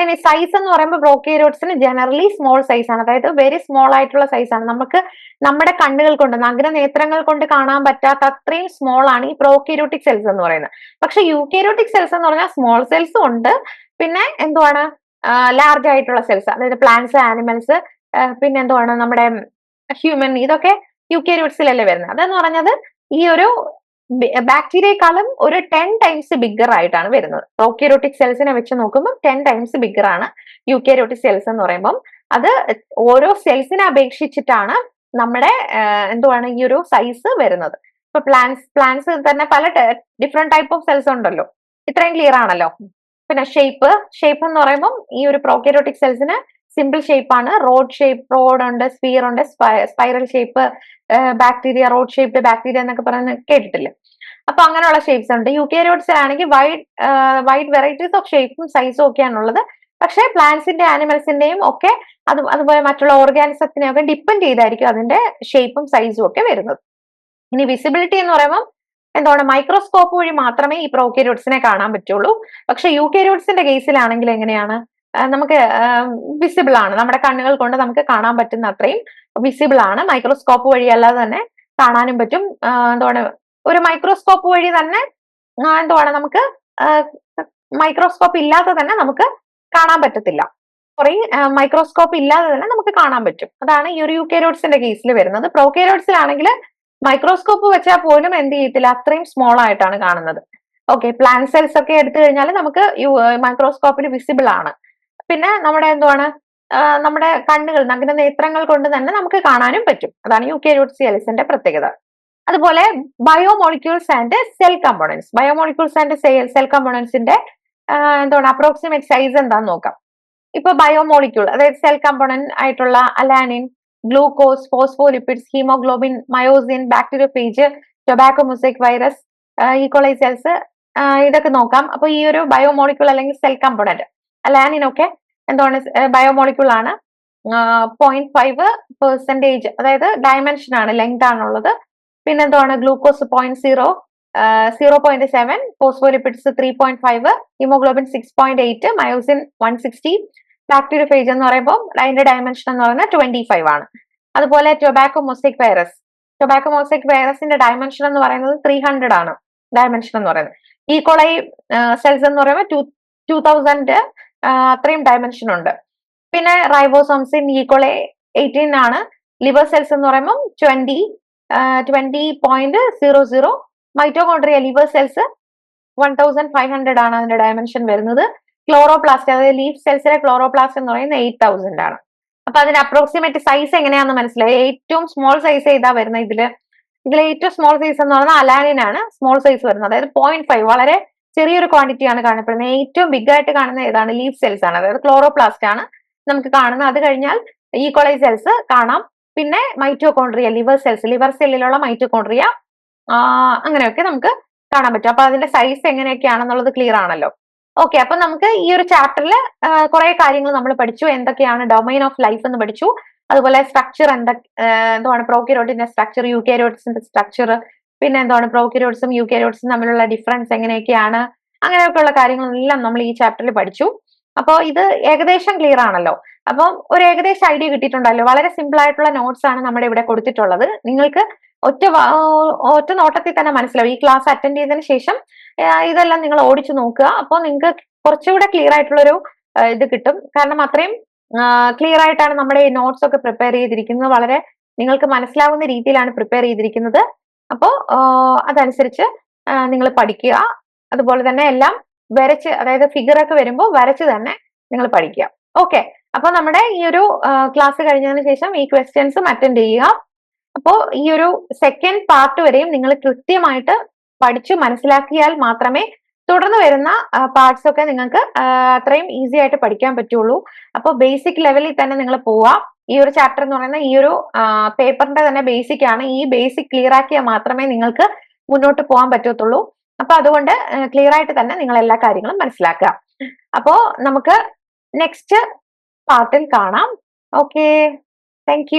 ഇനി സൈസ് എന്ന് പറയുമ്പോൾ ബ്രോക്കേരോട്സിന് ജനറലി സ്മോൾ സൈസ് ആണ്. അതായത് വെരി സ്മോൾ ആയിട്ടുള്ള സൈസ് ആണ്. നമുക്ക് നമ്മുടെ കണ്ണുകൾ കൊണ്ട് നഗ്ന നേത്രങ്ങൾ കൊണ്ട് കാണാൻ പറ്റാത്ത അത്രയും സ്മോൾ ആണ് ഈ പ്രോക്കേരോട്ടിക് സെൽസ് എന്ന് പറയുന്നത്. പക്ഷെ യൂക്കേരോട്ടിക് സെൽസ് എന്ന് പറഞ്ഞാൽ സ്മോൾ സെൽസും ഉണ്ട്. പിന്നെ എന്തുവാണ്? ലാർജ് ആയിട്ടുള്ള സെൽസ് അതായത് പ്ലാന്റ്സ് ആനിമൽസ് പിന്നെ എന്തുവാണ് നമ്മുടെ ഹ്യൂമൻ ഇതൊക്കെ യൂക്കേരോട്സിലല്ലേ വരുന്നത്. അതെന്ന് പറഞ്ഞത് ഈ ഒരു ബാക്ടീരിയക്കാളും ഒരു ടെൻ ടൈംസ് ബിഗ്ഗർ ആയിട്ടാണ് വരുന്നത്. പ്രോക്യൂറോട്ടിക് സെൽസിനെ വെച്ച് നോക്കുമ്പോൾ ടെൻ ടൈംസ് ബിഗ്ഗർ ആണ് യൂക്യാരോട്ടിക് സെൽസ് എന്ന് പറയുമ്പം. അത് ഓരോ സെൽസിനെ അപേക്ഷിച്ചിട്ടാണ് നമ്മുടെ എന്തുവാണ് ഈ ഒരു സൈസ് വരുന്നത്. ഇപ്പൊ പ്ലാന്റ്സ് പ്ലാന്റ്സ് തന്നെ പല ഡിഫറെന്റ് ടൈപ്പ് ഓഫ് സെൽസ് ഉണ്ടല്ലോ. ഇത്രയും ക്ലിയർ ആണല്ലോ. പിന്നെ ഷേപ്പ് ഷേപ്പ് എന്ന് പറയുമ്പോൾ ഈ ഒരു പ്രോക്യൂറോട്ടിക് സെൽസിന് സിമ്പിൾ ഷേപ്പ് ആണ്. റോഡ് ഷേപ്പ് റോഡ് ഉണ്ട് സ്പിയർ ഉണ്ട് spiral shape bacteria rod shaped bacteria എന്നൊക്കെ പറയുന്നത് കേട്ടിട്ടില്ലേ? അപ്പൊ അങ്ങനെയുള്ള ഷേപ്സ് ഉണ്ട്. യു കെ ആണെങ്കിൽ വൈഡ് വൈഡ് വെറൈറ്റീസ് ഓഫ് ഷേപ്പും സൈസും ഒക്കെയാണുള്ളത് പക്ഷേ പ്ലാന്റ്സിന്റെ ആനിമൽസിന്റെയും ഒക്കെ അത് അതുപോലെ മറ്റുള്ള ഓർഗാനിസത്തിനെ ഒക്കെ ഡിപ്പെൻഡ് ചെയ്തായിരിക്കും അതിന്റെ ഷേപ്പും സൈസും ഒക്കെ വരുന്നത്. ഇനി വിസിബിലിറ്റി എന്ന് പറയുമ്പോൾ എന്താണ്? മൈക്രോസ്കോപ്പ് വഴി മാത്രമേ ഈ പ്രോക്യാരിയോട്സിനെ കാണാൻ പറ്റുള്ളൂ. പക്ഷെ യൂക്യാരിയോട്സിന്റെ കേസിലാണെങ്കിൽ എങ്ങനെയാണ്? നമുക്ക് വിസിബിൾ ആണ്. നമ്മുടെ കണ്ണുകൾ കൊണ്ട് നമുക്ക് കാണാൻ പറ്റുന്ന അത്രയും വിസിബിൾ ആണ്. മൈക്രോസ്കോപ്പ് വഴി അല്ലാതെ തന്നെ കാണാനും പറ്റും. എന്താണ് ഒരു മൈക്രോസ്കോപ്പ് വഴി തന്നെ എന്താണ് നമുക്ക് മൈക്രോസ്കോപ്പ് ഇല്ലാതെ തന്നെ നമുക്ക് കാണാൻ പറ്റത്തില്ല. സോറി മൈക്രോസ്കോപ്പ് ഇല്ലാതെ തന്നെ നമുക്ക് കാണാൻ പറ്റും. അതാണ് ഈ ഒരു യു കെരോഡ്സിന്റെ കേസിൽ വരുന്നത്. പ്രോകെരോഡ്സിലാണെങ്കിൽ മൈക്രോസ്കോപ്പ് വെച്ചാൽ പോലും എന്ത് ചെയ്യത്തില്ല. അത്രയും സ്മോൾ ആയിട്ടാണ് കാണുന്നത്. ഓക്കെ പ്ലാൻ സെൽസ് ഒക്കെ എടുത്തു കഴിഞ്ഞാൽ നമുക്ക് മൈക്രോസ്കോപ്പിൽ വിസിബിൾ ആണ്. പിന്നെ നമ്മുടെ എന്തുവാണ്? നമ്മുടെ കണ്ണുകൾ നഗ്ന നേത്രങ്ങൾ കൊണ്ട് തന്നെ നമുക്ക് കാണാനും പറ്റും. അതാണ് യു കെ സെൽസിന്റെ പ്രത്യേകത. അതുപോലെ biomolecules and cell components. Biomolecules and cell cell കമ്പോണൻസിന്റെ എന്താണ് അപ്രോക്സിമേറ്റ് സൈസ് എന്താന്ന് നോക്കാം. ഇപ്പൊ ബയോമോളിക്യൂൾ അതായത് സെൽ കമ്പോണന്റ് ആയിട്ടുള്ള alanine glucose phospholipids haemoglobin myosin bacteria phage tobacco mosaic virus E coli cells ഇതൊക്കെ നോക്കാം. അപ്പൊ ഈ ഒരു ബയോമോളിക്യൂൾ അല്ലെങ്കിൽ സെൽ കമ്പോണന്റ് അലാനിനൊക്കെ എന്താണ് ബയോമോളിക്യൂൾ ആണ്. പോയിന്റ് ഫൈവ് പെർസെന്റേജ് അതായത് ഡയമെൻഷൻ ആണ് ലെങ്ത് ആണുള്ളത്. പിന്നെ എന്താണ് glucose point zero zero point seven phospholipids three point five haemoglobin six point eight myosin one sixty bacteriophage എന്ന് പറയുമ്പോൾ അതിന്റെ ഡയമെൻഷൻ എന്ന് പറയുന്നത് ട്വന്റി ഫൈവ് ആണ്. അതുപോലെ tobacco mosaic virus tobacco mosaic വൈറസിന്റെ ഡയമെൻഷൻ എന്ന് പറയുന്നത് ത്രീ ഹൺഡ്രഡ് ആണ്. ഡയമെൻഷൻ എന്ന് പറയുന്നത്. ഈ കൊളൈ സെൽസ് എന്ന് പറയുമ്പോൾ ടു ടു തൗസൻഡ് അത്രയും ഡയമെൻഷൻ ഉണ്ട്. പിന്നെ റൈബോസോംസിൻ ഈക്വളെ എയ്റ്റീൻ ആണ്. ലിവർ സെൽസ് എന്ന് പറയുമ്പോൾ twenty twenty point zero zero mitochondria liver cells one thousand five hundred ആണ് അതിന്റെ ഡയമെൻഷൻ വരുന്നത്. ക്ലോറോപ്ലാസ്റ്റ് അതായത് ലീഫ് സെൽസിലെ ക്ലോറോപ്ലാസ്റ്റ് എന്ന് പറയുന്നത് എയ്റ്റ് തൗസൻഡ് ആണ്. അപ്പൊ അതിന്റെ അപ്രോക്സിമേറ്റ് സൈസ് എങ്ങനെയാണെന്ന് മനസ്സിലായി? ഏറ്റവും സ്മോൾ സൈസ് ഏതാ വരുന്നത് ഇതിൽ? ഇതിൽ ഏറ്റവും സ്മോൾ സൈസ് എന്ന് പറയുന്നത് അലാനിൻ ആണ്. സ്മോൾ സൈസ് വരുന്നത്. അതായത് പോയിന്റ് ഫൈവ് വളരെ ചെറിയൊരു ക്വാണ്ടിറ്റി ആണ് കാണപ്പെടുന്നത്. ഏറ്റവും ബിഗ് ആയിട്ട് കാണുന്ന ഏതാണ്? ലീഫ് സെൽസ് ആണ്. അതായത് ക്ലോറോപ്ലാസ്റ്റ് ആണ് നമുക്ക് കാണുന്നത്. അത് കഴിഞ്ഞാൽ ഈക്കോളൈ സെൽസ് കാണാം. പിന്നെ മൈറ്റോകോൺട്രിയ ലിവർ സെൽസ് ലിവർ സെല്ലിലുള്ള മൈറ്റോകോൺട്രിയ അങ്ങനെയൊക്കെ നമുക്ക് കാണാൻ പറ്റും. അപ്പൊ അതിന്റെ സൈസ് എങ്ങനെയൊക്കെയാണെന്നുള്ളത് ക്ലിയർ ആണല്ലോ. ഓക്കെ അപ്പൊ നമുക്ക് ഈ ഒരു ചാപ്റ്ററിൽ കുറെ കാര്യങ്ങൾ നമ്മൾ പഠിച്ചു. എന്തൊക്കെയാണ് ഡൊമൈൻ ഓഫ് ലൈഫ് എന്ന് പഠിച്ചു. അതുപോലെ സ്ട്രക്ചർ എന്തൊക്കെ എന്താണ് പ്രോക്യൂരോട്ടിന്റെ സ്ട്രക്ചർ യു കെ സ്ട്രക്ചർ പിന്നെ എന്താണ് പ്രോക്യൂരോട്സും യൂക്യാരോട്സും തമ്മിലുള്ള ഡിഫറൻസ് എങ്ങനെയൊക്കെയാണ്? അങ്ങനെയൊക്കെയുള്ള കാര്യങ്ങളെല്ലാം നമ്മൾ ഈ ചാപ്റ്ററിൽ പഠിച്ചു. അപ്പോൾ ഇത് ഏകദേശം ക്ലിയർ ആണല്ലോ. അപ്പം ഒരു ഏകദേശം ഐഡിയ കിട്ടിയിട്ടുണ്ടല്ലോ. വളരെ സിമ്പിൾ ആയിട്ടുള്ള നോട്ട്സ് ആണ് നമ്മുടെ ഇവിടെ കൊടുത്തിട്ടുള്ളത്. നിങ്ങൾക്ക് ഒറ്റ ഒറ്റ നോട്ടത്തിൽ തന്നെ മനസ്സിലാവും. ഈ ക്ലാസ് അറ്റൻഡ് ചെയ്തതിന് ശേഷം ഇതെല്ലാം നിങ്ങൾ ഓടിച്ചു നോക്കുക. അപ്പോൾ നിങ്ങൾക്ക് കുറച്ചുകൂടെ ക്ലിയർ ആയിട്ടുള്ളൊരു ഇത് കിട്ടും. കാരണം അത്രയും ക്ലിയർ ആയിട്ടാണ് നമ്മുടെ ഈ നോട്ട്സ് ഒക്കെ പ്രിപ്പയർ ചെയ്തിരിക്കുന്നത്. വളരെ നിങ്ങൾക്ക് മനസ്സിലാവുന്ന രീതിയിലാണ് പ്രിപ്പയർ ചെയ്തിരിക്കുന്നത്. അപ്പോൾ അതനുസരിച്ച് നിങ്ങൾ പഠിക്കുക. അതുപോലെ തന്നെ എല്ലാം വരച്ച് അതായത് ഫിഗർ ഒക്കെ വരുമ്പോൾ വരച്ച് തന്നെ നിങ്ങൾ പഠിക്കുക. ഓക്കെ അപ്പോൾ നമ്മുടെ ഈ ഒരു ക്ലാസ് കഴിഞ്ഞതിന് ശേഷം ഈ ക്വസ്റ്റ്യൻസും അറ്റൻഡ് ചെയ്യുക. അപ്പോൾ ഈ ഒരു സെക്കൻഡ് പാർട്ട് വരെയും നിങ്ങൾ കൃത്യമായിട്ട് പഠിച്ചു മനസ്സിലാക്കിയാൽ മാത്രമേ തുടർന്ന് വരുന്ന പാർട്സ് ഒക്കെ നിങ്ങൾക്ക് അത്രയും ഈസി ആയിട്ട് പഠിക്കാൻ പറ്റുള്ളൂ. അപ്പോൾ ബേസിക് ലെവലിൽ തന്നെ നിങ്ങൾ പോവുക ഈ ഒരു ചാപ്റ്റർ എന്ന് പറയുന്ന ഈ ഒരു പേപ്പറിന്റെ തന്നെ ബേസിക് ആണ്. ഈ ബേസിക് ക്ലിയർ ആക്കിയാൽ മാത്രമേ നിങ്ങൾക്ക് മുന്നോട്ട് പോകാൻ പറ്റത്തുള്ളൂ. അപ്പൊ അതുകൊണ്ട് ക്ലിയർ ആയിട്ട് തന്നെ നിങ്ങൾ എല്ലാ കാര്യങ്ങളും മനസ്സിലാക്കുക. അപ്പോ നമുക്ക് നെക്സ്റ്റ് പാർട്ടിൽ കാണാം. Okay thank